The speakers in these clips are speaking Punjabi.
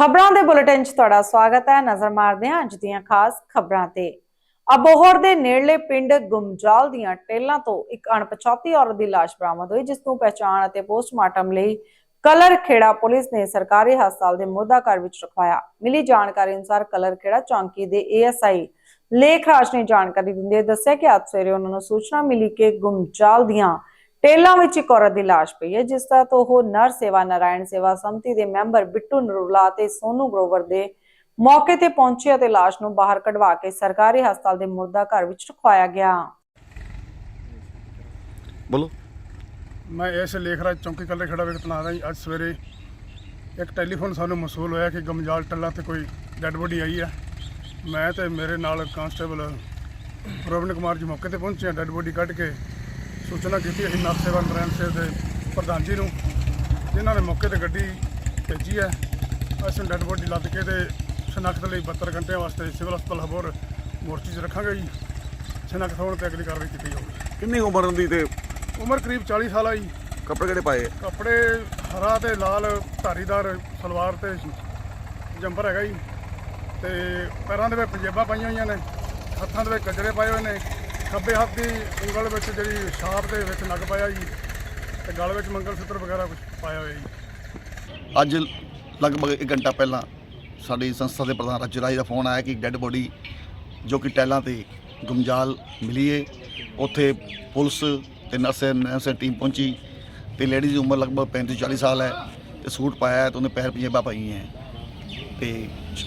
ਖਬਰਾਂ ਦੇ ਬੁਲੇਟਿਨ 'ਚ ਤੁਹਾਡਾ ਸਵਾਗਤ ਹੈ। ਨਜ਼ਰ ਮਾਰਦੇ ਹਾਂ ਅੱਜ ਦੀਆਂ ਖਾਸ ਖਬਰਾਂ ਤੇ। ਅਬੋਹਰ ਦੇ ਨੇੜਲੇ ਪਿੰਡ ਗੁਮਜਾਲ ਦੀਆਂ ਟੇਲਾਂ ਤੋਂ ਇੱਕ ਅਣਪਛਾਤੀ ਔਰਤ ਦੀ ਲਾਸ਼ ਬਰਾਮਦ ਹੋਈ, ਜਿਸ ਨੂੰ ਪਹਿਚਾਣ ਅਤੇ ਪੋਸਟਮਾਰਟਮ ਲਈ ਕਲਰ ਖੇੜਾ ਪੁਲਿਸ ਨੇ ਸਰਕਾਰੀ ਹਸਪਤਾਲ ਦੇ ਮੁਰਦਾ ਘਰ ਵਿੱਚ ਰਖਵਾਇਆ। ਮਿਲੀ ਜਾਣਕਾਰੀ ਅਨੁਸਾਰ ਕਲਰ ਖੇੜਾ ਚੌਂਕੀ ਦੇ ਏਐਸਆਈ ਲੇਖ ਰਾਜ ਨੇ ਜਾਣਕਾਰੀ ਦਿੰਦੇ ਦੱਸਿਆ ਕਿ ਅੱਜ ਸਵੇਰੇ ਉਹਨਾਂ ਨੂੰ ਸੂਚਨਾ ਮਿਲੀ ਕਿ ਗੁਮਜਾਲ ਦੀਆਂ ਟੇਲਾਂ ਵਿੱਚ ਇੱਕ ਔਰਤ ਦੀ ਲਾਸ਼ ਪਈ ਹੈ ਜਿਸ ਦਾ ਤੋਂ ਉਹ ਨਰ ਸੇਵਾ ਨਾਰਾਇਣ ਸੇਵਾ ਸੰਮਤੀ ਦੇ ਮੈਂਬਰ ਬਿੱਟੂ ਨਰੂਲਾ ਤੇ ਸੋਨੂ ਗਰੋਵਰ ਦੇ ਮੌਕੇ ਤੇ ਪਹੁੰਚੇ ਅਤੇ ਲਾਸ਼ ਨੂੰ ਬਾਹਰ ਕਢਵਾ ਕੇ ਸਰਕਾਰੀ ਹਸਪਤਾਲ ਦੇ ਮੁਰਦਾ ਘਰ ਵਿੱਚ ਰਖਵਾਇਆ ਗਿਆ। ਬੋਲੋ। ਮੈਂ ਇਸ ਲੇਖਰਾਜ ਚੌਂਕੀ ਕੱਲੇ ਖੜਾ ਵੇਖ ਤਨਾ ਰਿਹਾ ਅੱਜ ਸਵੇਰੇ ਇੱਕ ਟੈਲੀਫੋਨ ਸਾਨੂੰ ਮਸੂਲ ਹੋਇਆ ਕਿ ਗਮਜਾਲ ਟੱਲਾ ਤੇ ਕੋਈ ਡੈੱਡ ਬੋਡੀ ਆਈ ਹੈ ਮੈਂ ਤੇ ਮੇਰੇ ਨਾਲ ਕਾਂਸਟੇਬਲ ਪ੍ਰਵੀਨ ਕੁਮਾਰ ਜੀ ਮੌਕੇ ਤੇ ਪਹੁੰਚੇ ਡੈੱਡ ਬੋਡੀ ਕੱਢ ਕੇ ਸੂਚਨਾ ਕੀਤੀ ਅਸੀਂ ਨਰ ਸੇਵਾ ਨਰਾਇਣ ਸੇਵ ਦੇ ਪ੍ਰਧਾਨ ਜੀ ਨੂੰ ਜਿਨ੍ਹਾਂ ਨੇ ਮੌਕੇ ਤੇ ਗੱਡੀ ਭੇਜੀ ਹੈ। ਅਸੀਂ ਡੈੱਡ ਬੋਡੀ ਲੱਦ ਕੇ ਤੇ ਸ਼ਨਾਖਤ ਲਈ 72 ਘੰਟਿਆਂ ਵਾਸਤੇ ਸਿਵਲ ਹਸਪਤਾਲ ਹਬੋਰ ਮੋਰਚੀ 'ਚ ਰੱਖਾਂਗੇ ਜੀ। ਸ਼ਨਾਖਤ ਹੋਣ ਤੇ ਅਗਲੀ ਕਾਰਵਾਈ ਕੀਤੀ ਜਾਊਗੀ। ਕਿੰਨੀ ਉਮਰ ਦੀ ਤੇ ਉਮਰ ਕਰੀਬ 40 ਸਾਲ ਆ ਜੀ। ਕੱਪੜੇ ਕਿਹੜੇ ਪਾਏ? ਕੱਪੜੇ ਹਰਾ ਤੇ ਲਾਲ ਧਾਰੀਦਾਰ ਸਲਵਾਰ ਤੇ ਜੰਪਰ ਹੈਗਾ ਜੀ। ਤੇ ਪੈਰਾਂ ਦੇ ਵਿੱਚ ਪੰਜੇਬਾਂ ਪਾਈਆਂ ਹੋਈਆਂ ਨੇ ਹੱਥਾਂ ਦੇ ਵਿੱਚ ਗਜਰੇ ਪਾਏ ਹੋਏ ਨੇ। ਖੱਬੇ ਹੱਥ ਦੀ ਉਂਗਲ ਵਿੱਚ ਜਿਹੜੀ ਛਾਪ ਦੇ ਵਿੱਚ ਨਗ ਪਾਇਆ ਜੀ, ਤੇ ਗਲ ਵਿੱਚ ਮੰਗਲ ਸੂਤਰ ਵਗੈਰਾ ਕੁਝ ਪਾਇਆ ਹੋਇਆ ਜੀ। ਅੱਜ ਲਗਭਗ 1 ਘੰਟਾ ਪਹਿਲਾਂ ਸਾਡੀ ਸੰਸਥਾ ਦੇ ਪ੍ਰਧਾਨ ਰਾਜੂ ਰਾਜ ਦਾ ਫੋਨ ਆਇਆ ਕਿ ਡੈੱਡ ਬੋਡੀ ਜੋ ਕਿ ਟੈਲਾਂ ਤੇ ਗੁਮਜਾਲ ਮਿਲੀ ਏ, ਉੱਥੇ ਪੁਲਿਸ ਤੇ ਨਰਸੇ ਨਰਸੇ ਟੀਮ ਪਹੁੰਚੀ ਤੇ ਲੇਡੀ ਦੀ ਉਮਰ ਲਗਭਗ 35 40 ਸਾਲ ਹੈ ਤੇ ਸੂਟ ਪਾਇਆ ਹੈ ਤੇ ਉਹਨੇ ਪੈਰ ਪੰਜੇਬਾਂ ਪਾਈਆਂ ਹੈ ਤੇ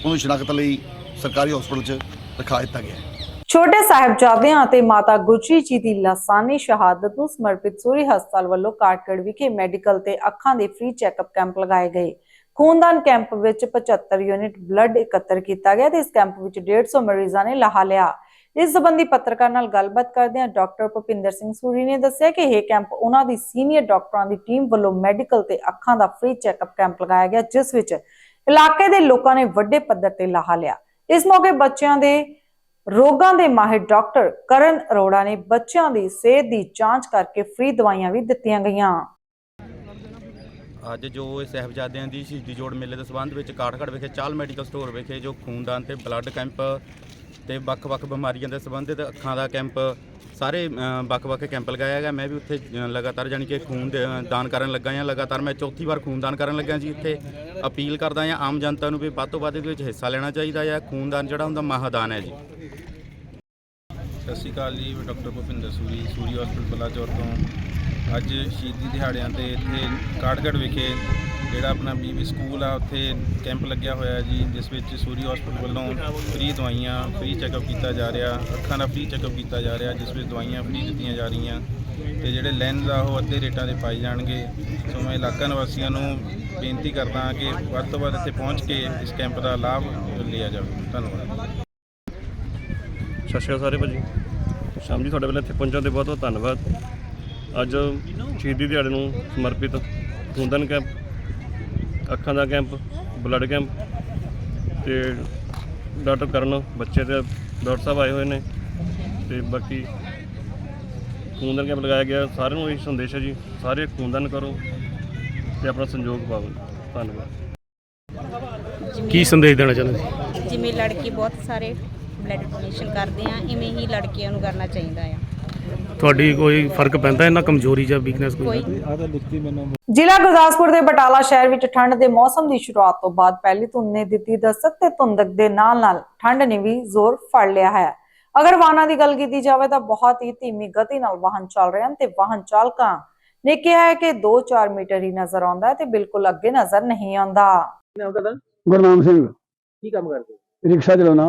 ਉਹਨੂੰ ਸ਼ਨਾਖਤ ਲਈ ਸਰਕਾਰੀ ਹਸਪਤਾਲ 'ਚ ਰਖਾ ਦਿੱਤਾ ਗਿਆ ਹੈ। ਛੋਟੇ ਸਾਹਿਬਜ਼ਾਦਿਆਂ ਅਤੇ ਮਾਤਾ ਗੁਜਰੀ ਜੀ ਦੀ ਲਾਸਾਨੀ ਸ਼ਹਾਦਤ ਨੂੰ ਸਮਰਪਿਤ ਸੂਰੀ ਹਸਪਤਾਲ ਵੱਲੋਂ ਕਾਟਗੜ ਵਿਖੇ ਮੈਡੀਕਲ ਤੇ ਅੱਖਾਂ ਦੇ ਫ੍ਰੀ ਚੈੱਕਅਪ ਕੈਂਪ ਲਗਾਏ ਗਏ। ਖੂਨਦਾਨ ਕੈਂਪ ਵਿੱਚ 75 ਯੂਨਿਟ ਬਲੱਡ ਇਕੱਤਰ ਕੀਤਾ ਗਿਆ ਤੇ ਇਸ ਕੈਂਪ ਵਿੱਚ 150 ਮਰੀਜ਼ਾਂ ਨੇ ਲਾਹਾ ਲਿਆ। ਇਸ ਸੰਬੰਧੀ ਪੱਤਰਕਾਰ ਨਾਲ ਗੱਲਬਾਤ ਕਰਦਿਆਂ ਡਾਕਟਰ ਭੁਪਿੰਦਰ ਸਿੰਘ ਸੂਰੀ ਨੇ ਦੱਸਿਆ ਕਿ ਇਹ ਕੈਂਪ ਉਹਨਾਂ ਦੀ ਸੀਨੀਅਰ ਡਾਕਟਰਾਂ ਦੀ ਟੀਮ ਵੱਲੋਂ ਮੈਡੀਕਲ ਤੇ ਅੱਖਾਂ ਦਾ ਫ੍ਰੀ ਚੈੱਕਅਪ ਕੈਂਪ ਲਗਾਇਆ ਗਿਆ, ਜਿਸ ਵਿੱਚ ਇਲਾਕੇ ਦੇ ਲੋਕਾਂ ਨੇ ਵੱਡੇ ਪੱਧਰ ਤੇ ਲਾਹਾ ਲਿਆ। ਇਸ ਮੌਕੇ ਬੱਚਿਆਂ ਦੇ ਰੋਗਾਂ ਦੇ ਮਾਹਿਰ ਡਾਕਟਰ ਕਰਨ ਅਰੋੜਾ ਨੇ ਬੱਚਿਆਂ ਦੀ ਸਿਹਤ ਦੀ ਜਾਂਚ ਕਰਕੇ ਫ੍ਰੀ ਦਵਾਈਆਂ ਵੀ ਦਿੱਤੀਆਂ ਗਈਆਂ। ਅੱਜ ਜੋ ਇਹ ਸਾਹਿਬਜ਼ਾਦਿਆਂ ਦੀ ਸ਼ਹੀਦੀ ਜੋੜ ਮੇਲੇ ਦੇ ਸੰਬੰਧ ਵਿੱਚ ਕਾਠਗੜ੍ਹ ਵਿਖੇ ਚਾਲ ਮੈਡੀਕਲ ਸਟੋਰ ਵਿਖੇ ਜੋ ਖੂਨਦਾਨ ਤੇ ਬਲੱਡ ਕੈਂਪ ਤੇ ਵੱਖ-ਵੱਖ ਬਿਮਾਰੀਆਂ ਦੇ ਸੰਬੰਧਿਤ ਅੱਖਾਂ ਦਾ ਕੈਂਪ, ਸਾਰੇ ਵੱਖ-ਵੱਖ ਕੈਂਪ ਲਗਾਇਆ ਗਿਆ। ਮੈਂ ਵੀ ਉੱਥੇ ਲਗਾਤਾਰ ਜਾਣੀ ਕਿ ਖੂਨ ਦੇ- ਦਾਨ ਕਰਨ ਲੱਗਾ ਹਾਂ। ਲਗਾਤਾਰ ਮੈਂ ਚੌਥੀ ਵਾਰ ਖੂਨਦਾਨ ਕਰਨ ਲੱਗਾ ਜੀ ਇੱਥੇ। ਅਪੀਲ ਕਰਦਾ ਹਾਂ ਆਮ ਜਨਤਾ ਨੂੰ ਵੀ ਵੱਧ ਤੋਂ ਵੱਧ ਇਹਦੇ ਵਿੱਚ ਹਿੱਸਾ ਲੈਣਾ ਚਾਹੀਦਾ ਹੈ। ਖੂਨਦਾਨ ਜਿਹੜਾ ਹੁੰਦਾ ਮਹਾਦਾਨ ਹੈ ਜੀ। ਸਤਿ ਸ਼੍ਰੀ ਅਕਾਲ ਜੀ, ਮੈਂ ਡਾਕਟਰ ਭੁਪਿੰਦਰ ਸੂਰੀ ਸੂਰੀ ਹਸਪੀਟਲ ਬਲਾਚੌਰ ਤੋਂ। ਅੱਜ ਸ਼ਹੀਦੀ ਦਿਹਾੜਿਆਂ ਤੇ ਇੱਥੇ ਕਾਠਗੜ੍ਹ ਵਿਖੇ ਜਿਹੜਾ ਆਪਣਾ ਬੀਬੀ ਸਕੂਲ ਆ, ਉੱਥੇ ਕੈਂਪ ਲੱਗਿਆ ਹੋਇਆ ਜੀ, ਜਿਸ ਵਿੱਚ ਸੂਰੀ ਹਸਪੀਟਲ ਵੱਲੋਂ ਫ੍ਰੀ ਦਵਾਈਆਂ ਫ੍ਰੀ ਚੈੱਕਅਪ ਕੀਤਾ ਜਾ ਰਿਹਾ, ਅੱਖਾਂ ਦਾ ਫ੍ਰੀ ਚੈੱਕਅਪ ਕੀਤਾ ਜਾ ਰਿਹਾ, ਜਿਸ ਵਿੱਚ ਦਵਾਈਆਂ ਫ੍ਰੀ ਦਿੱਤੀਆਂ ਜਾ ਰਹੀਆਂ ਤੇ ਜਿਹੜੇ ਲੈਂਸ ਆ, ਉਹ ਅੱਧੇ ਰੇਟਾਂ ਦੇ ਪਾਏ ਜਾਣਗੇ। ਸੋ ਮੈਂ ਇਲਾਕਾ ਨਿਵਾਸੀਆਂ ਨੂੰ ਬੇਨਤੀ ਕਰਦਾ ਹਾਂ ਕਿ ਵੱਧ ਤੋਂ ਵੱਧ ਇੱਥੇ ਪਹੁੰਚ ਕੇ ਇਸ ਕੈਂਪ ਦਾ ਲਾਭ ਲਿਆ ਜਾਵੇ। ਧੰਨਵਾਦ। ਸਤਿ ਸ਼੍ਰੀ ਅਕਾਲ ਸਾਰੇ ਭਾਜੀ। ਸ਼ਾਮ ਜੀ, ਤੁਹਾਡੇ ਵੱਲ ਇੱਥੇ ਪਹੁੰਚਣ ਤੇ ਬਹੁਤ ਬਹੁਤ ਧੰਨਵਾਦ। ਅੱਜ ਸ਼ਹੀਦੀ ਦਿਹਾੜੇ ਨੂੰ ਸਮਰਪਿਤ ਖੂਨਦਾਨ ਕੈਂਪ ਅੱਖਾਂ ਦਾ ਕੈਂਪ ਬਲੱਡ ਕੈਂਪ ਤੇ ਡਾਕਟਰ ਕਰਨ ਬੱਚੇ ਤੇ ਡਾਕਟਰ ਸਾਹਿਬ ਆਏ ਹੋਏ ਨੇ ਤੇ ਬਾਕੀ ਖੂਨਦਾਨ ਕੈਂਪ ਲਗਾਇਆ ਗਿਆ। ਸਾਰਿਆਂ ਨੂੰ ਇਹ ਸੰਦੇਸ਼ ਹੈ ਜੀ ਸਾਰੇ ਖੂਨਦਾਨ ਕਰੋ ਤੇ ਆਪਣਾ ਸੰਯੋਗ ਪਾਓ। ਧੰਨਵਾਦ। ਕੀ ਸੰਦੇਸ਼ ਦੇਣਾ ਚਾਹੁੰਦੇ ਸੀ ਜਿਵੇਂ ਲੜਕੇ ਬਹੁਤ ਸਾਰੇ ਬਲੱਡ ਡੋਨੇਸ਼ਨ ਕਰਦੇ ਆ ਇਵੇਂ ਹੀ ਲੜਕੀਆਂ ਨੂੰ ਕਰਨਾ ਚਾਹੀਦਾ ਆ। ਤੁਹਾਡੀ ਕੋਈ ਫ਼ਰਕ ਪੈਂਦਾ ਇਹਨਾਂ ਕਮਜ਼ੋਰੀ ਜਾਂ ਵੀਕਨੈਸ ਕੋਈ? ਜ਼ਿਲ੍ਹਾ ਗੁਰਦਾਸਪੁਰ ਦੇ ਬਟਾਲਾ ਸ਼ਹਿਰ ਵਿੱਚ ਠੰਡ ਦੇ ਮੌਸਮ ਦੀ ਸ਼ੁਰੂਆਤ ਤੋਂ ਬਾਅਦ ਪਹਿਲੀ ਧੁੰਦ ਨੇ ਦਿੱਤੀ ਦਸਤਕ ਤੇ ਧੁੰਦਕ ਦੇ ਨਾਲ-ਨਾਲ ਠੰਡ ਨੇ ਵੀ ਜ਼ੋਰ ਫੜ ਲਿਆ ਹੈ। ਅਗਰ ਵਾਹਨਾਂ ਦੀ ਗੱਲ ਕੀਤੀ ਜਾਵੇ ਤਾਂ ਬਹੁਤ ਹੀ ਧੀਮੀ ਗਤੀ ਨਾਲ ਵਾਹਨ ਚੱਲ ਰਹੇ ਹਨ ਤੇ ਵਾਹਨ ਚਾਲਕਾਂ ਨੇ ਕਿਹਾ ਹੈ ਕਿ 2-4 ਮੀਟਰ ਹੀ ਨਜ਼ਰ ਆਉਂਦਾ ਹੈ ਤੇ ਬਿਲਕੁਲ ਅੱਗੇ ਨਜ਼ਰ ਨਹੀਂ ਆਉਂਦਾ। ਗੁਰਨਾਮ ਸਿੰਘ। ਕੀ ਕੰਮ ਕਰਦੇ? ਰਿਕਸ਼ਾ ਚਲਾਉਣਾ।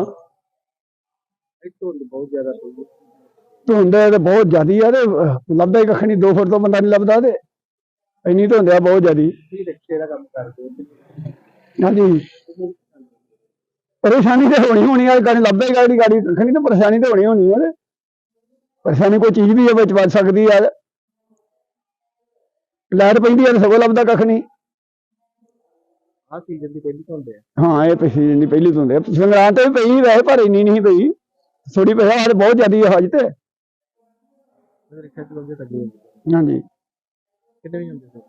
ਇੱਕ ਧੁੰਦ ਬਹੁਤ ਜ਼ਿਆਦਾ ਪਈ ਹੈ। ਧੁੰਦ ਹੈ ਤੇ ਬਹੁਤ ਜ਼ਿਆਦੀ ਆ ਤੇ ਲੱਭਦਾ ਹੀ ਕੱਖ ਨਹੀਂ 2 ਫੁੱਟ ਤੋਂ ਬੰਦਾ ਨਹੀਂ ਲੱਭਦਾ ਤੇ ਇੰਨੀ ਧੁੰਦ ਆ ਬਹੁਤ ਜ਼ਿਆਦੀ। ਕੀ ਰਿਕਸ਼ੇ ਦਾ ਕੰਮ ਕਰਦੇ ਹੋ? ਹਾਂਜੀ। ਪਰੇਸ਼ਾਨੀ ਤੇ ਹੋਣੀ ਹੋਣੀ ਆ ਗਾੜੀ ਲੱਭਦਾ ਹੀ ਗਾੜੀ ਗਾੜੀ ਕੱਖ ਨਹੀਂ ਤੇ ਪਰੇਸ਼ਾਨੀ ਤੇ ਹੋਣੀ ਹੋਣੀ ਆ ਤੇ ਪਰੇਸ਼ਾਨੀ ਕੋਈ ਚੀਜ਼ ਵੀ ਹੈ ਵਿੱਚ ਵੱਜ ਸਕਦੀ ਆ ਲਾਈਟ ਪੈਂਦੀ ਆ ਤੇ ਸਗੋਂ ਲੱਭਦਾ ਕੱਖ ਨਹੀਂ। ਸੀਜ਼ਨ ਦੀ ਪਹਿਲੀ ਧੁੰਦ ਹੈ ਹਾਂ ਇਹ ਪਿਛਲੀ ਜਿੰਨੀ ਪਹਿਲੀ ਧੁੰਦ ਹੈ ਸੰਗਰਾਂਦ ਤੇ ਵੀ ਪਈ ਵੈਸੇ ਪਰ ਇੰਨੀ ਨਹੀਂ ਪਈ। ਥੋੜੀ ਪਈ ਆ ਬਹੁਤ ਜ਼ਿਆਦੀ ਆ ਹਜ ਤੇ। ਰਿਕਸ਼ਾ ਚਲਾਉਂਦੇ ਲੱਗੇ ਹੁੰਦੇ ਹਾਂਜੀ। ਕਿੰਨੇ ਵੀ ਹੁੰਦੇ ਸਰ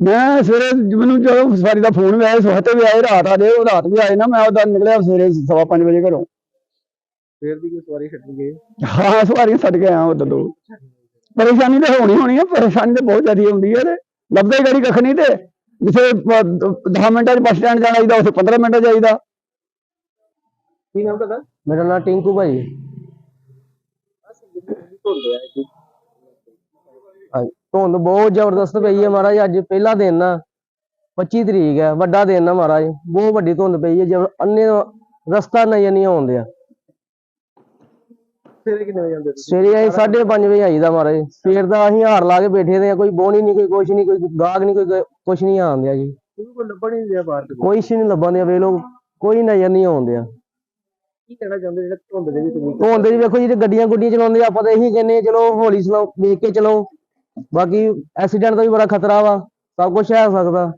ਮੈਂ ਸਵੇਰੇ ਮੈਨੂੰ ਜਦੋਂ ਸਵਾਰੀ ਦਾ ਫੋਨ ਵੀ ਆਇਆ ਸਵਖਤੇ ਵੀ ਆਏ ਰਾਤ ਆ ਗਏ ਉਹ ਰਾਤ ਵੀ ਆਏ ਨਾ ਮੈਂ ਉਹਦਾ ਨਿਕਲਿਆ ਸਵੇਰੇ ਸਵਾ ਪੰਜ ਵਜੇ ਘਰੋਂ। ਫੇਰ ਦੀ ਕੋਈ ਸਵਾਰੀ ਛੱਡੀ ਗਈ ਹਾਂ ਸਵਾਰੀਆਂ ਛੱਡ ਕੇ ਆਇਆ ਉਦੋਂ ਤੋਂ। ਪਰੇਸ਼ਾਨੀ ਤਾਂ ਹੋਣੀ ਹੋਣੀ ਆ ਪਰੇਸ਼ਾਨੀ ਤਾਂ ਬਹੁਤ ਜ਼ਿਆਦਾ ਹੁੰਦੀ ਹੈ ਤੇ ਲੱਭਦਾ ਹੀ ਗਾੜੀ ਕੱਖ ਨਹੀਂ ਤੇ। ਜਿੱਥੇ 10 ਮਿੰਟਾਂ 'ਚ ਬੱਸ ਸਟੈਂਡ ਜਾਣਾ ਚਾਹੀਦਾ ਉੱਥੇ 15 ਮਿੰਟਾਂ ਚਾਹੀਦਾ ਕੀ ਨਾਮ ਤੁਹਾਡਾ? ਮੇਰਾ ਨਾਮ ਟਿੰਕੂ ਭਾਈ। ਧੁੰਦ ਜੀ ਹਾਂਜੀ ਧੁੰਦ ਬਹੁਤ ਜ਼ਬਰਦਸਤ ਪਈ ਹੈ ਮਹਾਰਾਜ ਅੱਜ ਪਹਿਲਾ ਦਿਨ ਨਾ 25 ਤਰੀਕ ਹੈ ਵੱਡਾ ਦਿਨ ਨਾ ਮਹਾਰਾਜ। ਬਹੁਤ ਵੱਡੀ ਧੁੰਦ ਪਈ ਹੈ ਜਬ ਅੰਨੇ ਰਸਤਾ ਨਜ਼ਰ ਨਹੀਂ ਆਉਂਦਿਆ ਸਵੇਰੇ ਕਿੰਨੇ ਵਜੇ ਆਉਂਦੇ ਸਵੇਰੇ ਅਸੀਂ 5:30 ਵਜੇ ਆਈਦਾ ਮਹਾਰਾਜ। ਸਵੇਰ ਦਾ ਅਸੀਂ ਹਾਰ ਲਾ ਕੇ ਬੈਠੇ ਦੇ ਆ ਕੋਈ ਬੋਣੀ ਨਹੀਂ ਕੋਈ ਕੁਛ ਨਹੀਂ ਕੋਈ ਗਾਹਕ ਨਹੀਂ ਕੋਈ ਕੁਛ ਨਹੀਂ ਆਉਂਦਿਆ ਜੀ। ਕੋਈ ਲੱਭਣ ਨਹੀਂ ਬਾਹਰ ਤੋਂ ਕੋਈ ਸੀ ਨਹੀਂ ਲੱਭਣ ਦਿਆ ਵੇ ਲੋਕ ਕੋਈ ਨਜ਼ਰ ਨਹੀਂ ਆਉਂਦਿਆ ਕੀ ਕਹਿਣਾ ਚਾਹੁੰਦੇ ਜਿਹੜਾ ਧੁੰਦ ਦੇ ਵਿੱਚ ਧੁੰਦ ਜੀ ਵੇਖੋ ਜਿਹੜੇ ਗੱਡੀਆਂ ਗੁੱਡੀਆਂ ਚਲਾਉਂਦੇ ਆ, ਆਪਾਂ ਤਾਂ ਇਹੀ ਕਹਿੰਦੇ ਆ, ਚਲੋ ਹੌਲੀ ਚਲਾਓ ਵੇਖ ਕੇ ਚਲਾਓ ਬਾਕੀ ਐਕਸੀਡੈਂਟ ਦਾ ਵੀ ਬੜਾ ਖਤਰਾ ਵਾ ਸਭ ਕੁਝ ਹੈ ਸਕਦਾ।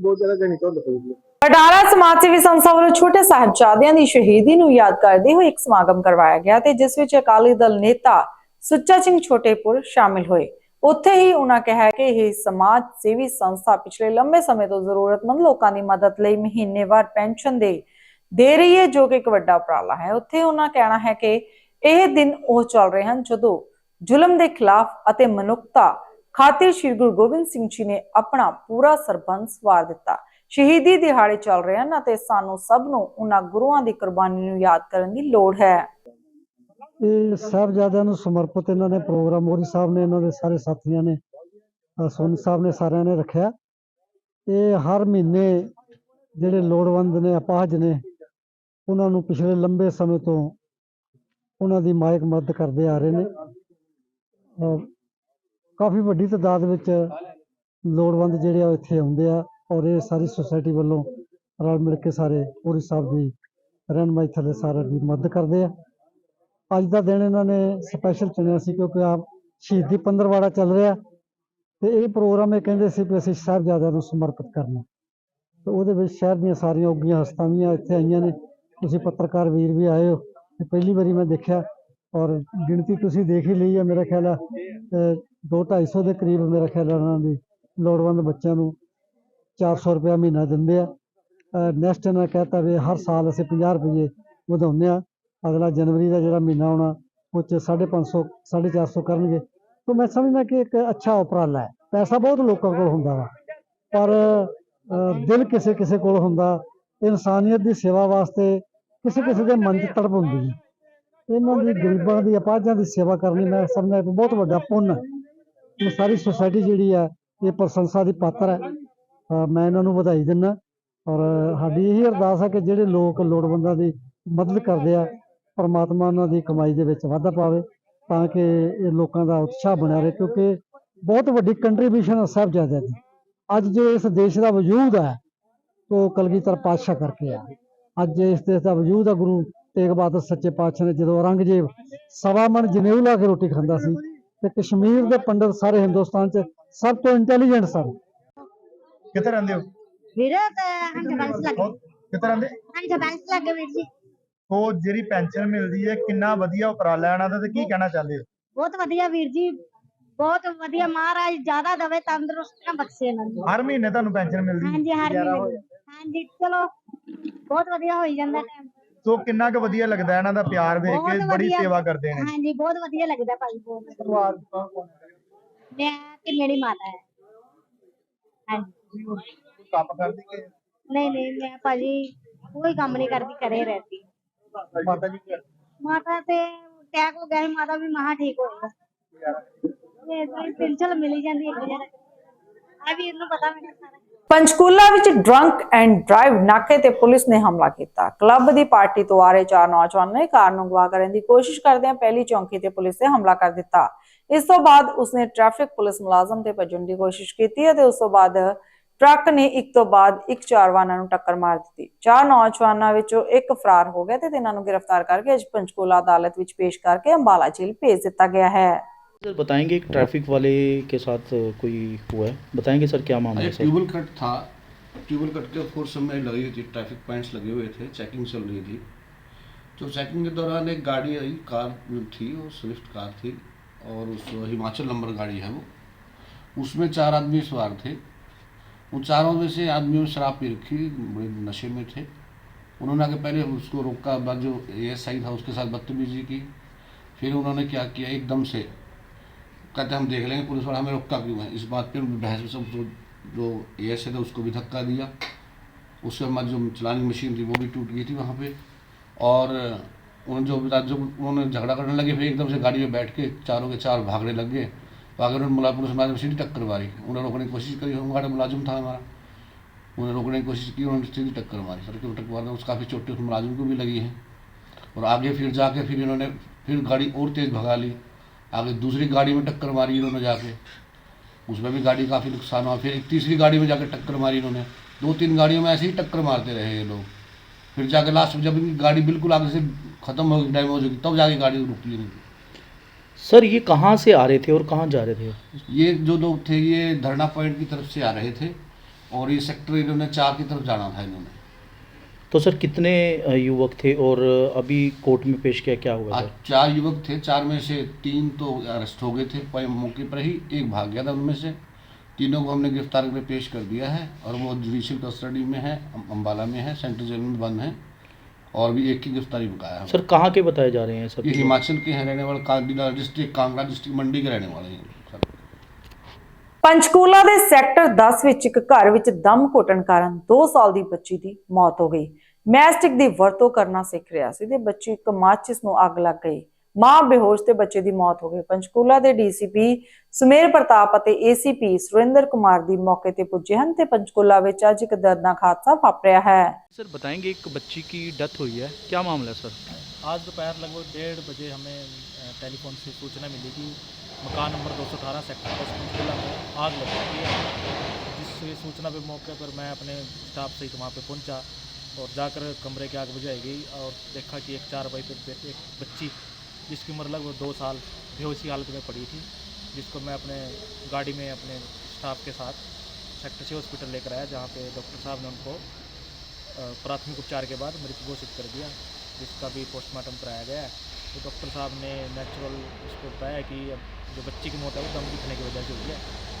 ਬਹੁਤ ਜ਼ਿਆਦਾ ਧੁੰਦ ਪਈ ਹੈ। ਬਟਾਲਾ ਸਮਾਜ ਸੇਵੀ ਸੰਸਥਾ ਵੱਲੋਂ ਛੋਟੇ ਸਾਹਿਬਜ਼ਾਦਿਆਂ ਦੀ ਸ਼ਹੀਦੀ ਨੂੰ ਯਾਦ ਕਰਦੇ ਹੋਏ ਇੱਕ ਸਮਾਗਮ ਕਰਵਾਇਆ ਗਿਆ ਤੇ ਜਿਸ ਵਿੱਚ ਅਕਾਲੀ ਦਲ ਨੇਤਾ ਸੁੱਚਾ ਸਿੰਘ ਛੋਟੇਪੁਰ ਸ਼ਾਮਿਲ ਹੋਏ। ਉੱਥੇ ਹੀ ਉਹਨਾਂ ਕਿਹਾ ਕਿ ਇਹ ਸਮਾਜ ਸੇਵੀ ਸੰਸਥਾ ਪਿਛਲੇ ਲੰਬੇ ਸਮੇਂ ਤੋਂ ਜ਼ਰੂਰਤਮੰਦ ਲੋਕਾਂ ਦੀ ਮਦਦ ਲਈ ਮਹੀਨੇਵਾਰ ਪੈਨਸ਼ਨ ਦੇ ਦੇ ਰਹੀ ਹੈ ਜੋ ਕਿ ਇੱਕ ਵੱਡਾ ਉਪਰਾਲਾ ਹੈ। ਉੱਥੇ ਉਹਨਾਂ ਕਹਿਣਾ ਹੈ ਕਿ ਇਹ ਦਿਨ ਉਹ ਚੱਲ ਰਹੇ ਹਨ ਜਦੋਂ ਜ਼ੁਲਮ ਦੇ ਖਿਲਾਫ ਅਤੇ ਮਨੁੱਖਤਾ ਖਾਤਰ ਸ੍ਰੀ ਗੁਰੂ ਗੋਬਿੰਦ ਸਿੰਘ ਜੀ ਨੇ ਆਪਣਾ ਪੂਰਾ ਸਰਬੰਸ ਵਾਰ ਦਿੱਤਾ। ਸ਼ਹੀਦੀ ਦਿਹਾੜੇ ਚੱਲ ਰਹੇ ਹਨ ਅਤੇ ਸਾਨੂੰ ਸਭ ਨੂੰ ਉਹਨਾਂ ਗੁਰੂਆਂ ਦੀ ਕੁਰਬਾਨੀ ਨੂੰ ਯਾਦ ਕਰਨ ਦੀ ਲੋੜ ਹੈ। ਇਹ ਸਾਹਿਬਜ਼ਾਦਿਆਂ ਨੂੰ ਸਮਰਪਿਤ ਇਹਨਾਂ ਨੇ ਪ੍ਰੋਗਰਾਮ ਮੋਰੀ ਸਾਹਿਬ ਨੇ ਇਹਨਾਂ ਦੇ ਸਾਰੇ ਸਾਥੀਆਂ ਨੇ ਸੋਨੀ ਸਾਹਿਬ ਨੇ ਸਾਰਿਆਂ ਨੇ ਰੱਖਿਆ। ਇਹ ਹਰ ਮਹੀਨੇ ਜਿਹੜੇ ਲੋੜਵੰਦ ਨੇ, ਅਪਾਹਜ ਨੇ, ਉਹਨਾਂ ਨੂੰ ਪਿਛਲੇ ਲੰਬੇ ਸਮੇਂ ਤੋਂ ਉਹਨਾਂ ਦੀ ਮਾਇਕ ਮਦਦ ਕਰਦੇ ਆ ਰਹੇ ਨੇ। ਕਾਫੀ ਵੱਡੀ ਤਾਦਾਦ ਵਿੱਚ ਲੋੜਵੰਦ ਜਿਹੜੇ ਆ ਉਹ ਇੱਥੇ ਆਉਂਦੇ ਆ ਔਰ ਇਹ ਸਾਰੀ ਸੁਸਾਇਟੀ ਵੱਲੋਂ ਰਲ ਮਿਲ ਕੇ ਸਾਰੇ ਪੂਰੀ ਸਾਹਿਬ ਦੀ ਰਹਿਨਮਾਈ ਥੱਲੇ ਸਾਰਿਆਂ ਦੀ ਮਦਦ ਕਰਦੇ ਆ। ਅੱਜ ਦਾ ਦਿਨ ਇਹਨਾਂ ਨੇ ਸਪੈਸ਼ਲ ਚੁਣਿਆ ਸੀ ਕਿਉਂਕਿ ਆਪ ਸ਼ਹੀਦੀ ਪੰਦਰਵਾੜਾ ਚੱਲ ਰਿਹਾ ਤੇ ਇਹ ਪ੍ਰੋਗਰਾਮ ਇਹ ਕਹਿੰਦੇ ਸੀ ਕਿ ਅਸੀਂ ਸਾਹਿਬਜ਼ਾਦਿਆਂ ਨੂੰ ਸਮਰਪਿਤ ਕਰਨਾ। ਤੇ ਉਹਦੇ ਵਿੱਚ ਸ਼ਹਿਰ ਦੀਆਂ ਸਾਰੀਆਂ ਉੱਗੀਆਂ ਹਸਤਾਂ ਵੀ ਇੱਥੇ ਆਈਆਂ ਨੇ। ਤੁਸੀਂ ਪੱਤਰਕਾਰ ਵੀਰ ਵੀ ਆਏ ਹੋ ਤੇ ਪਹਿਲੀ ਵਾਰੀ ਮੈਂ ਦੇਖਿਆ ਔਰ ਗਿਣਤੀ ਤੁਸੀਂ ਦੇਖ ਹੀ ਲਈ ਹੈ ਮੇਰਾ ਖਿਆਲ ਆ ਅਹ, ਦੋ 250 ਦੇ ਕਰੀਬ ਮੇਰਾ ਖਿਆਲ ਹੈ ਉਹਨਾਂ ਦੀ ਲੋੜਵੰਦ ਬੱਚਿਆਂ ਨੂੰ 400 ਰੁਪਇਆ ਮਹੀਨਾ ਦਿੰਦੇ ਆ। ਨੈਕਸਟ ਇਹਨਾਂ ਕਹਤਾ ਵੀ ਹਰ ਸਾਲ ਅਸੀਂ 50 ਰੁਪਏ ਵਧਾਉਂਦੇ ਆ ਅਗਲਾ ਜਨਵਰੀ ਦਾ ਜਿਹੜਾ ਮਹੀਨਾ ਆਉਣਾ ਉਹ 'ਚ 550 450 ਕਰਨਗੇ। ਤਾਂ ਮੈਂ ਸਮਝਦਾ ਕਿ ਇੱਕ ਅੱਛਾ ਉਪਰਾਲਾ ਹੈ। ਪੈਸਾ ਬਹੁਤ ਲੋਕਾਂ ਕੋਲ ਹੁੰਦਾ ਵਾ। ਪਰ ਦਿਲ ਕਿਸੇ ਕਿਸੇ ਕੋਲ ਹੁੰਦਾ। ਇਨਸਾਨੀਅਤ ਦੀ ਸੇਵਾ ਵਾਸਤੇ ਕਿਸੇ ਕਿਸੇ ਦੇ ਮਨ 'ਚ ਤੜਪ ਹੁੰਦੀ ਹੈ। ਇਹਨਾਂ ਦੀ ਗਰੀਬਾਂ ਦੀ ਅਪਾਹਜਾਂ ਦੀ ਸੇਵਾ ਕਰਨੀ, ਮੈਂ ਸਮਝਦਾ ਇੱਕ ਬਹੁਤ ਵੱਡਾ ਪੁੰਨ ਹੈ। ਇਹ ਸਾਰੀ ਸੁਸਾਇਟੀ ਜਿਹੜੀ ਹੈ, ਇਹ ਪ੍ਰਸ਼ੰਸਾ ਦੀ ਪਾਤਰ ਹੈ। ਮੈਂ ਇਹਨਾਂ ਨੂੰ ਵਧਾਈ ਦਿੰਦਾ ਔਰ ਸਾਡੀ ਇਹ ਅਰਦਾਸ ਹੈ ਕਿ ਜਿਹੜੇ ਲੋਕ ਲੋੜਵੰਦਾਂ ਦੀ ਮਦਦ ਕਰਦੇ ਆ, ਪਰਮਾਤਮਾ ਉਹਨਾਂ ਦੀ ਕਮਾਈ ਦੇ ਵਿੱਚ ਵਾਧਾ ਪਾਵੇ ਤਾਂ ਕਿ ਇਹ ਲੋਕਾਂ ਦਾ ਉਤਸ਼ਾਹ ਬਣਿਆ ਰਹੇ, ਕਿਉਂਕਿ ਬਹੁਤ ਵੱਡੀ ਕੰਟਰੀਬਿਊਸ਼ਨ ਹੈ ਸਾਹਿਬਜ਼ਾਦਿਆਂ ਦੀ। ਅੱਜ ਜੋ ਇਸ ਦੇਸ਼ ਦਾ ਵਜੂਦ ਹੈ, ਉਹ ਕਲਗੀਧਰ ਪਾਤਸ਼ਾਹ ਕਰਕੇ ਆ ਅੱਜ ਇਸ ਦੇਸ਼ ਦਾ ਵਜੂਦ ਹੈ ਗੁਰੂ ਤੇਗ ਬਹਾਦਰ ਸੱਚੇ ਪਾਤਸ਼ਾਹ ਨੇ ਜਦੋਂ ਔਰੰਗਜ਼ੇਬ ਸਵਾ ਮਣ ਜਨੇਊ ਲਾ ਕੇ ਰੋਟੀ ਖਾਂਦਾ ਸੀ ਤੇ ਕਸ਼ਮੀਰ ਦੇ ਪੰਡਤ ਸਾਰੇ ਹਿੰਦੁਸਤਾਨ 'ਚ ਸਭ ਤੋਂ ਇੰਟੈਲੀਜੈਂਟ ਸਨ। ਕਿੱਥੇ ਰਹਿੰਦੇ ਹੋ? ਵੀਰੇ ਤੇ ਹੰਝ ਬੈਂਸ ਲੱਗੇ ਕਿੱਥੇ ਰਹਿੰਦੇ? ਹੰਝ ਬੈਂਸ ਲੱਗੇ ਵੀਰ ਜੀ। ਉਹ ਜਿਹੜੀ ਪੈਨਸ਼ਨ ਮਿਲਦੀ ਹੈ ਕਿੰਨਾ ਵਧੀਆ ਉਪਰਾਲਾ ਇਹਨਾਂ ਦਾ ਤੇ ਕੀ ਕਹਿਣਾ ਚਾਹੁੰਦੇ ਹੋ? ਬਹੁਤ ਵਧੀਆ ਵੀਰ ਜੀ। ਬਹੁਤ ਵਧੀਆ। ਮਹਾਰਾਜ ਜ਼ਿਆਦਾ ਦਵੇ ਤੰਦਰੁਸਤੀਆਂ ਬਖਸ਼ੇ ਇਹਨਾਂ ਨੂੰ। ਹਰ ਮਹੀਨੇ ਤੁਹਾਨੂੰ ਪੈਨਸ਼ਨ ਮਿਲਦੀ ਹਾਂਜੀ ਹਰ ਮਹੀਨੇ। ਹਾਂਜੀ ਚਲੋ। ਬਹੁਤ ਵਧੀਆ ਹੋਈ ਜਾਂਦਾ ਟਾਈਮ ਸੋ ਕਿੰਨਾ ਕੁ ਵਧੀਆ ਲੱਗਦਾ ਇਹਨਾਂ ਦਾ ਪਿਆਰ ਵੇਖ ਕੇ ਬਹੁਤ ਬੜੀ ਵਧੀਆ। ਸੇਵਾ ਕਰਦੇ ਨੇ। ਹਾਂਜੀ ਬਹੁਤ ਵਧੀਆ ਲੱਗਦਾ ਭਾਈ ਬਹੁਤ ਪਰਿਵਾਰ ਚ ਕੌਣ ਕੌਣ ਹੈ? ਮੈਂ ਤੇ ਮੇਰੀ ਮਾਤਾ ਹੈ। ਹਾਂਜੀ। ਕੰਮ ਕਰਦੀ ਕਿ? ਨਹੀਂ ਨਹੀਂ ਮੈਂ ਭਾਜੀ ਕੋਈ ਕੰਮ ਨਹੀਂ ਕਰਦੀ ਘਰੇ ਰਹਿਤੀ ਮਾਤਾ ਜੀ ਕੀ ਮਾਤਾ ਤੇ ਅਟੈਕ ਹੋ ਗਿਆ ਸੀ ਮਾਤਾ ਵੀ ਮਹਾ ਠੀਕ ਹੋਏਗਾ ਇਹ ਤਾਂ ਪੈਨਸ਼ਨ ਮਿਲੀ ਜਾਂਦੀ ਹੈ ਆ ਵੀ ਇਹਨੂੰ ਪਤਾ ਮੈਨੂੰ ਸਾਰਾ। ਪੰਚਕੂਲਾ ਵਿੱਚ ਡਰੰਕ ਐਂਡ ਡਰਾਈਵ ਨਾਕੇ ਤੇ ਪੁਲਿਸ ਨੇ ਹਮਲਾ ਕੀਤਾ। ਕਲੱਬ ਦੀ ਪਾਰਟੀ ਤੋਂ ਆ ਰਹੇ ਚਾਰ ਨੌਜਵਾਨਾਂ ਨੇ ਕਾਰ ਨੂੰ ਅਗਵਾ ਕਰਨ ਦੀ ਕੋਸ਼ਿਸ਼ ਕਰਦਿਆਂ ਪਹਿਲੀ ਚੌਂਕੀ ਤੇ ਪੁਲਿਸ ਨੇ ਹਮਲਾ ਕਰ ਦਿੱਤਾ। ਇਸ ਤੋਂ ਬਾਅਦ ਉਸਨੇ ਟ੍ਰੈਫਿਕ ਪੁਲਿਸ ਮੁਲਾਜ਼ਮ ਤੇ ਭੱਜਣ ਦੀ ਕੋਸ਼ਿਸ਼ ਕੀਤੀ ਅਤੇ ਉਸ ਤੋਂ ਬਾਅਦ ਟਰੱਕ ਨੇ ਇੱਕ ਤੋਂ ਬਾਅਦ ਇੱਕ ਚਾਰ ਵਾਹਨਾਂ ਨੂੰ ਟੱਕਰ ਮਾਰ ਦਿੱਤੀ। ਚਾਰ ਨੌਜਵਾਨਾਂ ਵਿੱਚੋਂ ਇੱਕ ਫਰਾਰ ਹੋ ਗਿਆ ਤੇ ਤਿੰਨਾਂ ਨੂੰ ਗ੍ਰਿਫਤਾਰ ਕਰਕੇ ਅੱਜ ਪੰਚਕੂਲਾ ਅਦਾਲਤ ਵਿੱਚ ਪੇਸ਼ ਕਰਕੇ ਅੰਬਾਲਾ ਜੇਲ੍ਹ ਭੇਜ ਦਿੱਤਾ ਗਿਆ ਹੈ। सर बताएँगे कि ट्रैफ़िक वाले के साथ कोई हुआ है? बताएँगे सर क्या मामला है सर? ट्यूबल कट था। ट्यूबल कट के फोर्स में लगी हुई थी ट्रैफ़िक पॉइंट्स लगे हुए थे चेकिंग चल रही थी। तो चेकिंग के दौरान एक गाड़ी आई कार थी वो स्विफ्ट कार थी और उस हिमाचल नंबर गाड़ी है वो। उसमें चार आदमी सवार थे। उन चारों में से आदमियों शराब पी रखी बड़े नशे में थे। उन्होंने आगे पहले उसको रोका बाद जो एस आई था उसके साथ बदतमीजी की। फिर उन्होंने क्या किया? एकदम से कहते हम देख लेंगे, पुलिस वाला हमें रोकता क्यों है? इस बात पर बहस में सब जो जो ए एस था उसको भी धक्का दिया। उससे हमारी जो चलानी मशीन थी वो भी टूट गई थी वहाँ पे। और उन्होंने जो बता जो उन्होंने झगड़ा करने लगे, फिर एकदम से गाड़ी में बैठ के चारों के चार भागने लग गए। भागे उन्होंने मुला पुलिस मुलाजिम सीधी टक्कर मारी। उन्होंने रोकने की कोशिश करी हमारा मुलाजिम था हमारा। उन्होंने रोकने की कोशिश की, उन्होंने सीधी टक्कर मारी। सड़क पर टक्कर मारने उससे काफ़ी चोटें उस मुलाजिम को भी लगी हैं। और आगे फिर जाके फिर इन्होंने, फिर गाड़ी और तेज़ भगा ली। आगे दूसरी गाड़ी में टक्कर मारी इन्होंने जाके। उसमें भी गाड़ी काफ़ी नुकसान हुआ फिर एक तीसरी गाड़ी में जाके टक्कर मारी इन्होंने। दो तीन गाड़ियों में ऐसे ही टक्कर मारते रहे ये लोग। फिर जाके लास्ट में जब इनकी गाड़ी बिल्कुल आगे से ख़त्म हो गई डैमेज हो गई तब जाके गाड़ी रुकी इनकी। सर ये कहाँ से आ रहे थे और कहाँ जा रहे थे? ये जो लोग थे ये धरना पॉइंट की तरफ़ से आ रहे थे और ये सेक्टर इन्होंने चार की तरफ़ जाना था इन्होंने। तो सर कितने युवक थे और अभी कोर्ट में पेश किया क्या हुआ आज सर? चार युवक थे चार में से तीन तो अरेस्ट हो गए थे मौके पर ही एक भाग गया था उनमें से। तीनों को हमने गिरफ़्तार करके पेश कर दिया है और वो जुडिशियल कस्टडी में है अम्बाला में है सेंट्रल जेल में बंद है और भी एक की गिरफ्तारी बकाया है। सर कहाँ के बताए जा रहे हैं सब ये हिमाचल के हैं रहने वाले कांडीला डिस्ट्रिक्ट कांगड़ा डिस्ट्रिक्ट मंडी के रहने वाले हैं। सर ਪੰਚਕੂਲਾ ਦੇ ਸੈਕਟਰ 10 ਵਿੱਚ ਇੱਕ ਘਰ ਵਿੱਚ ਦਮ ਘੁੱਟਣ ਕਾਰਨ 2 ਸਾਲ ਦੀ ਬੱਚੀ ਦੀ ਮੌਤ ਹੋ ਗਈ ਮੈਸਟਿਕ ਦੀ ਵਰਤੋਂ ਕਰਨਾ ਸਿੱਖ ਰਿਹਾ ਸੀ ਤੇ ਬੱਚੀ ਇੱਕ ਮਾਚਿਸ ਨੂੰ ਅੱਗ ਲੱਗ ਗਈ ਮਾਂ ਬੇਹੋਸ਼ ਤੇ ਬੱਚੇ ਦੀ ਮੌਤ ਹੋ ਗਈ ਪੰਚਕੂਲਾ ਦੇ ਡੀਸੀਪੀ ਸੁਮੇਰ ਪ੍ਰਤਾਪ ਅਤੇ ਏਸੀਪੀ ਸੁਰਿੰਦਰ ਕੁਮਾਰ ਦੀ ਮੌਕੇ ਤੇ ਪੁੱਜੇ ਹਨ ਤੇ ਪੰਚਕੂਲਾ ਵਿੱਚ ਅੱਜ ਇੱਕ ਦਰਦਨਾਕ ਹਾਦਸਾ ਵਾਪਰਿਆ ਹੈ सर बताएंगे एक बच्ची की डेथ हुई है क्या मामला है सर आज दोपहर लगभग डेढ़ बजे हमें अ, टेलीफोन से सूचना मिली कि मकान नंबर 218 सेक्टर दस पंचकुला में आग लग चुकी है। जिस सूचना पे मौके पर मैं अपने स्टाफ सहित वहाँ पे पहुँचा और जाकर कमरे की आग बुझाई गई और देखा कि एक चार बाई पे बे- एक बच्ची, जिसकी उम्र लगभग दो साल, बेहोशी हालत में पड़ी थी, जिसको मैं अपने गाड़ी में अपने स्टाफ के साथ सेक्टर से हॉस्पिटल लेकर आया, जहाँ पे डॉक्टर साहब ने उनको प्राथमिक उपचार के बाद मृत घोषित कर दिया, जिसका भी पोस्टमार्टम कराया गया। तो डॉक्टर साहब ने नेचुरल उसको बताया कि अब जो बच्ची की मौत है वो दम घुटने की वजह से हुई है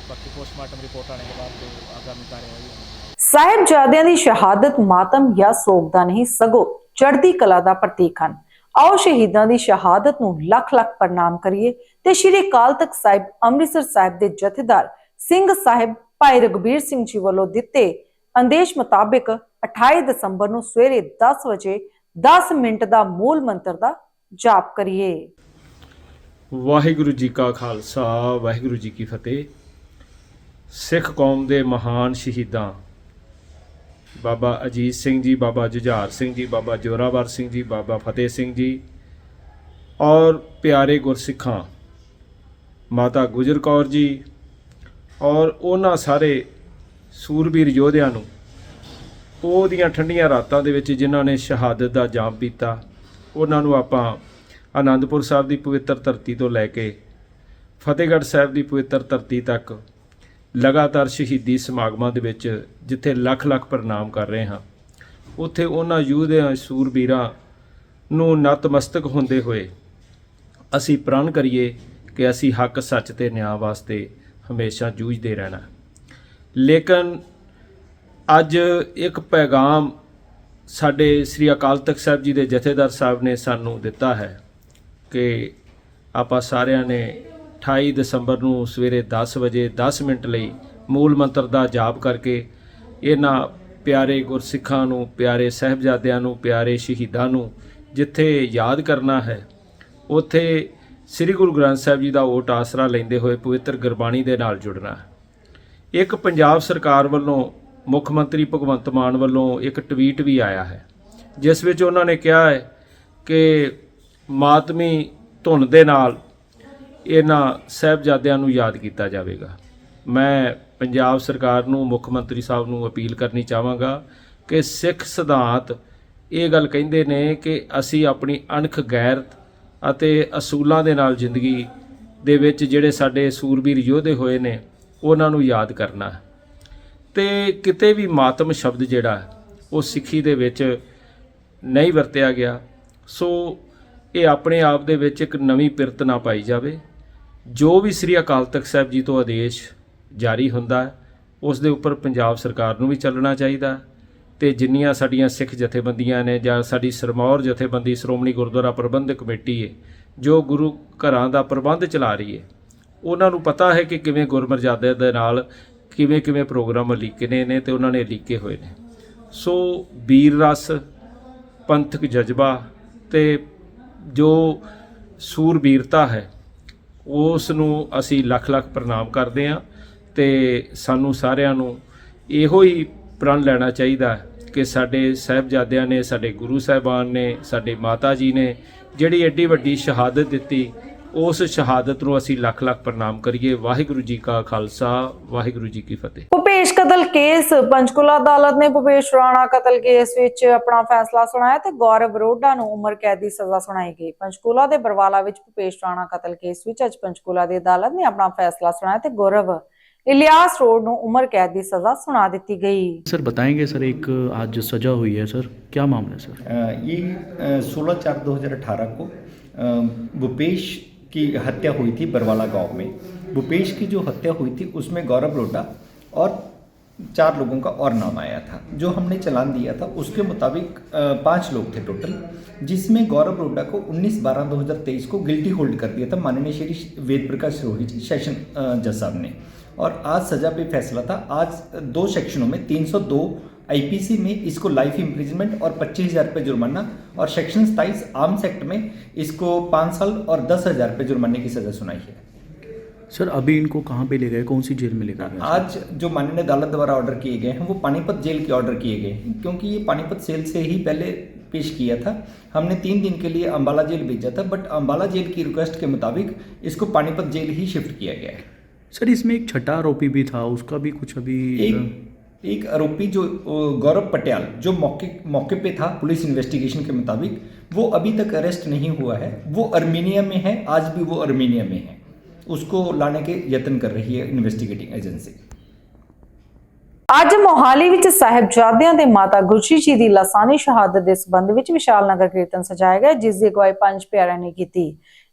बाकी पोस्टमार्टम रिपोर्ट आने के बाद जो आगामी कार्यवाही होगी ਸਾਹਿਬਜ਼ਾਦਿਆਂ ਦੀ ਸ਼ਹਾਦਤ ਮਾਤਮ ਜਾਂ ਸੋਗ ਦਾ ਨਹੀਂ ਸਗੋਂ ਚੜ੍ਹਦੀ ਕਲਾ ਦਾ ਪ੍ਰਤੀਕ ਹਨ ਆਓ ਸ਼ਹੀਦਾਂ ਦੀ ਸ਼ਹਾਦਤ ਨੂੰ ਲੱਖ ਲੱਖ ਪ੍ਰਣਾਮ ਕਰੀਏ ਤੇ ਸ਼੍ਰੀ ਅਕਾਲ ਤਖਤ ਸਾਹਿਬ ਅੰਮ੍ਰਿਤਸਰ ਸਾਹਿਬ ਦੇ ਜਥੇਦਾਰ ਸਿੰਘ ਸਾਹਿਬ ਭਾਈ ਰਘਬੀਰ ਸਿੰਘ ਜੀ ਵੱਲੋਂ ਦਿੱਤੇ ਆਦੇਸ਼ ਮੁਤਾਬਿਕ 28 ਦਸੰਬਰ ਨੂੰ ਸਵੇਰੇ 10 ਵਜੇ 10 ਮਿੰਟ ਦਾ ਮੂਲ ਮੰਤਰ ਦਾ ਜਾਪ ਕਰੀਏ ਵਾਹਿਗੁਰੂ ਜੀ ਕਾ ਖਾਲਸਾ, ਵਾਹਿਗੁਰੂ ਜੀ ਕੀ ਫਤਿਹ। ਸਿੱਖ ਕੌਮ ਦੇ ਮਹਾਨ ਸ਼ਹੀਦਾਂ, ਬਾਬਾ ਅਜੀਤ ਸਿੰਘ ਜੀ, ਬਾਬਾ ਜੁਝਾਰ ਸਿੰਘ ਜੀ, ਬਾਬਾ ਜੋਰਾਵਰ ਸਿੰਘ ਜੀ, ਬਾਬਾ ਫਤਿਹ ਸਿੰਘ ਜੀ ਔਰ ਪਿਆਰੇ ਗੁਰਸਿੱਖਾਂ, ਮਾਤਾ ਗੁਜਰ ਕੌਰ ਜੀ ਔਰ ਉਹਨਾਂ ਸਾਰੇ ਸੂਰਬੀਰ ਯੋਧਿਆਂ ਨੂੰ ਉਹਦੀਆਂ ਠੰਡੀਆਂ ਰਾਤਾਂ ਦੇ ਵਿੱਚ ਜਿਨ੍ਹਾਂ ਨੇ ਸ਼ਹਾਦਤ ਦਾ ਜਾਮ ਪੀਤਾ, ਉਹਨਾਂ ਨੂੰ ਆਪਾਂ ਆਨੰਦਪੁਰ ਸਾਹਿਬ ਦੀ ਪਵਿੱਤਰ ਧਰਤੀ ਤੋਂ ਲੈ ਕੇ ਫਤਿਹਗੜ੍ਹ ਸਾਹਿਬ ਦੀ ਪਵਿੱਤਰ ਧਰਤੀ ਤੱਕ ਲਗਾਤਾਰ ਸ਼ਹੀਦੀ ਸਮਾਗਮਾਂ ਦੇ ਵਿੱਚ ਜਿੱਥੇ ਲੱਖ ਲੱਖ ਪ੍ਰਣਾਮ ਕਰ ਰਹੇ ਹਾਂ। ਉੱਥੇ ਉਹਨਾਂ ਯੋਧਿਆਂ ਸੂਰਬੀਰਾਂ ਨੂੰ ਨਤਮਸਤਕ ਹੁੰਦੇ ਹੋਏ ਅਸੀਂ ਪ੍ਰਣ ਕਰੀਏ ਕਿ ਅਸੀਂ ਹੱਕ, ਸੱਚ ਤੇ ਨਿਆਂ ਵਾਸਤੇ ਹਮੇਸ਼ਾ ਜੂਝਦੇ ਰਹਿਣਾ। ਲੇਕਿਨ ਅੱਜ ਇੱਕ ਪੈਗਾਮ ਸਾਡੇ ਸ੍ਰੀ ਅਕਾਲ ਤਖਤ ਸਾਹਿਬ ਜੀ ਦੇ ਜਥੇਦਾਰ ਸਾਹਿਬ ਨੇ ਸਾਨੂੰ ਦਿੱਤਾ ਹੈ। ਕਿ ਆਪਾਂ ਸਾਰਿਆਂ ਨੇ 28 ਦਸੰਬਰ ਨੂੰ ਸਵੇਰੇ 10 ਵਜੇ 10 ਮਿੰਟ ਲਈ ਮੂਲ ਮੰਤਰ ਦਾ ਜਾਪ ਕਰਕੇ ਇਹਨਾਂ ਪਿਆਰੇ ਗੁਰਸਿੱਖਾਂ ਨੂੰ, ਪਿਆਰੇ ਸਹਿਬਜ਼ਾਦਿਆਂ ਨੂੰ, ਪਿਆਰੇ ਸ਼ਹੀਦਾਂ ਨੂੰ ਜਿੱਥੇ ਯਾਦ ਕਰਨਾ ਹੈ, ਉੱਥੇ ਸ੍ਰੀ ਗੁਰੂ ਗ੍ਰੰਥ ਸਾਹਿਬ ਜੀ ਦਾ ਓਟ ਆਸਰਾ ਲੈਂਦੇ ਹੋਏ ਪਵਿੱਤਰ ਗੁਰਬਾਣੀ ਦੇ ਨਾਲ ਜੁੜਨਾ ਹੈ। ਇੱਕ ਪੰਜਾਬ ਸਰਕਾਰ ਵੱਲੋਂ, ਮੁੱਖ ਮੰਤਰੀ ਭਗਵੰਤ ਮਾਨ ਵੱਲੋਂ ਇੱਕ ਟਵੀਟ ਵੀ ਆਇਆ ਹੈ, ਜਿਸ ਵਿੱਚ ਉਹਨਾਂ ਨੇ ਕਿਹਾ ਹੈ ਕਿ ਮਾਤਮੀ ਧੁਨ ਦੇ ਨਾਲ ਇਹਨਾਂ ਸਾਹਿਬਜ਼ਾਦਿਆਂ ਨੂੰ ਯਾਦ ਕੀਤਾ ਜਾਵੇਗਾ। ਮੈਂ ਪੰਜਾਬ ਸਰਕਾਰ ਨੂੰ, ਮੁੱਖ ਮੰਤਰੀ ਸਾਹਿਬ ਨੂੰ ਅਪੀਲ ਕਰਨੀ ਚਾਹਾਂਗਾ ਕਿ ਸਿੱਖ ਸਿਧਾਂਤ ਇਹ ਗੱਲ ਕਹਿੰਦੇ ਨੇ ਕਿ ਅਸੀਂ ਆਪਣੀ ਅਣਖ ਗੈਰਤ ਅਤੇ ਅਸੂਲਾਂ ਦੇ ਨਾਲ ਜ਼ਿੰਦਗੀ ਦੇ ਵਿੱਚ ਜਿਹੜੇ ਸਾਡੇ ਸੂਰਬੀਰ ਯੋਧੇ ਹੋਏ ਨੇ, ਉਹਨਾਂ ਨੂੰ ਯਾਦ ਕਰਨਾ ਹੈ। ਤੇ ਕਿਤੇ ਵੀ ਮਾਤਮ ਸ਼ਬਦ ਜਿਹੜਾ ਉਹ ਸਿੱਖੀ ਦੇ ਵਿੱਚ ਨਹੀਂ ਵਰਤਿਆ ਗਿਆ। ਸੋ ਇਹ ਆਪਣੇ ਆਪ ਦੇ ਵਿੱਚ ਇੱਕ ਨਵੀਂ ਪਿਰਤ ਨਾ ਪਾਈ ਜਾਵੇ। ਜੋ ਵੀ ਸ੍ਰੀ ਅਕਾਲ ਤਖਤ ਸਾਹਿਬ ਜੀ ਤੋਂ ਆਦੇਸ਼ ਜਾਰੀ ਹੁੰਦਾ ਉਸ ਦੇ ਉੱਪਰ ਪੰਜਾਬ ਸਰਕਾਰ ਨੂੰ ਵੀ ਚੱਲਣਾ ਚਾਹੀਦਾ ਤੇ ਜਿੰਨੀਆਂ ਸਾਡੀਆਂ ਸਿੱਖ ਜਥੇਬੰਦੀਆਂ ਨੇ ਜਾਂ ਸਾਡੀ ਸਰਮੌਰ ਜਥੇਬੰਦੀ, ਸ਼੍ਰੋਮਣੀ ਗੁਰਦੁਆਰਾ ਪ੍ਰਬੰਧਕ ਕਮੇਟੀ ਹੈ, ਜੋ ਗੁਰੂ ਘਰਾਂ ਦਾ ਪ੍ਰਬੰਧ ਚਲਾ ਰਹੀ ਹੈ, ਉਹਨਾਂ ਨੂੰ ਪਤਾ ਹੈ ਕਿ ਕਿਵੇਂ ਗੁਰਮਰਜ਼ਾਦੇ ਦੇ ਨਾਲ ਕਿਵੇਂ ਕਿਵੇਂ ਪ੍ਰੋਗਰਾਮ ਲਿਖਣੇ ਨੇ ਤੇ ਉਹਨਾਂ ਨੇ ਲਿਖੇ ਹੋਏ ਨੇ। ਸੋ ਵੀਰ ਰਸ, ਪੰਥਕ ਜਜ਼ਬਾ ਤੇ ਜੋ ਸੂਰਬੀਰਤਾ ਹੈ ਉਸ ਨੂੰ ਅਸੀਂ ਲੱਖ ਲੱਖ ਪ੍ਰਣਾਮ ਕਰਦੇ ਹਾਂ ਤੇ ਸਾਨੂੰ ਸਾਰਿਆਂ ਨੂੰ ਇਹੋ ਹੀ ਪ੍ਰਣ ਲੈਣਾ ਚਾਹੀਦਾ ਕਿ ਸਾਡੇ ਸਾਹਿਬਜ਼ਾਦਿਆਂ ਨੇ, ਸਾਡੇ ਗੁਰੂ ਸਾਹਿਬਾਨ ਨੇ, ਸਾਡੇ ਮਾਤਾ ਜੀ ਨੇ ਜਿਹੜੀ ਐਡੀ ਵੱਡੀ ਸ਼ਹਾਦਤ ਦਿੱਤੀ, ਉਸ ਸ਼ਹਾਦਤ ਨੂੰ ਅਸੀਂ ਲੱਖ ਲੱਖ ਪ੍ਰਣਾਮ ਕਰੀਏ। ਵਾਹਿਗੁਰੂ ਜੀ ਕਾ ਖਾਲਸਾ, ਵਾਹਿਗੁਰੂ ਜੀ ਕੀ ਫਤਿਹ। ਕਤਲ ਕੇਸ ਪੰਚਕੂਲਾ ਅਦਾਲਤ ਨੇ ਭੁਪੇਸ਼ ਰਾਣਾ ਕਤਲ ਕੇਸ ਵਿੱਚ ਆਪਣਾ ਫੈਸਲਾ ਸੁਣਾਇਆ ਤੇ ਗੌਰਵ ਰੋਡਾ ਨੂੰ ਉਮਰ ਕੈਦ ਦੀ ਸਜ਼ਾ ਸੁਣਾਈ ਗਈ ਪੰਚਕੂਲਾ ਦੇ ਬਰਵਾਲਾ ਵਿੱਚ ਭੁਪੇਸ਼ ਰਾਣਾ ਕਤਲ ਕੇਸ ਵਿੱਚ ਅੱਜ ਪੰਚਕੂਲਾ ਦੀ ਅਦਾਲਤ ਨੇ ਆਪਣਾ ਫੈਸਲਾ ਸੁਣਾਇਆ ਤੇ ਗੌਰਵ ਇਲਿਆਸ ਰੋਡ ਨੂੰ ਉਮਰ ਕੈਦ ਦੀ ਸਜ਼ਾ ਸੁਣਾ ਦਿੱਤੀ ਗਈ सर बताएंगे सर एक आज सजा हुई है सर क्या मामला है सर अ, ये सोलह चार दो हज़ार अठारह को अ, भूपेश की हत्या हुई थी बरवाला गांव में भूपेश की जो हत्या हुई थी उसमें गौरव लोटा और चार लोगों का और नाम आया था। जो हमने चलान दिया था, उसके मुताबिक पाँच लोग थे टोटल, जिसमें गौरव रोडा को 19 बारह 2023 को गिल्टी होल्ड कर दिया था माननीय श्री वेद प्रकाश रोहित जी, सेशन जज साहब ने। और आज सजा पे फैसला था। आज दो सेक्शनों में 302 आईपीसी में इसको लाइफ इम्प्रिजमेंट और पच्चीस हज़ार रुपये जुर्माना और सेक्शन सताइस आर्म्स एक्ट में इसको पाँच साल और दस हज़ार रुपये जुर्माने की सजा सुनाई है। सर अभी इनको कहाँ पे ले गए? कौन सी जेल में ले गए? आज जो माननीय अदालत द्वारा ऑर्डर किए गए हैं वो पानीपत जेल के ऑर्डर किए गए क्योंकि ये पानीपत सेल से ही पहले पेश किया था। हमने तीन दिन के लिए अम्बाला जेल भेजा था बट अम्बाला जेल की रिक्वेस्ट के मुताबिक इसको पानीपत जेल ही शिफ्ट किया गया है। सर इसमें एक छठा आरोपी भी था उसका भी कुछ अभी एक एक आरोपी जो गौरव पटियाल जो मौके मौके पे था पुलिस इन्वेस्टिगेशन के मुताबिक वो अभी तक अरेस्ट नहीं हुआ है। वो अर्मीनिया में है आज भी वो अर्मीनिया में है। उसको लाने के यत्न कर रही है इन्वेस्टिगेटिंग एजेंसी ਅੱਜ ਮੋਹਾਲੀ ਵਿੱਚ ਸਾਹਿਬਜ਼ਾਦਿਆਂ ਦੇ ਮਾਤਾ ਗੁਰਸ਼ੀ ਜੀ ਦੀ ਲਾਸਾਨੀ ਸ਼ਹਾਦਤ ਦੇ ਸਬੰਧ ਵਿੱਚ ਵਿਸ਼ਾਲ ਨਗਰ ਕੀਰਤਨ ਸਜਾਇਆ ਗਿਆ ਜਿਸ ਦੀ ਅਗਵਾਈ ਪੰਜ ਪਿਆਰਿਆਂ ਨੇ ਕੀਤੀ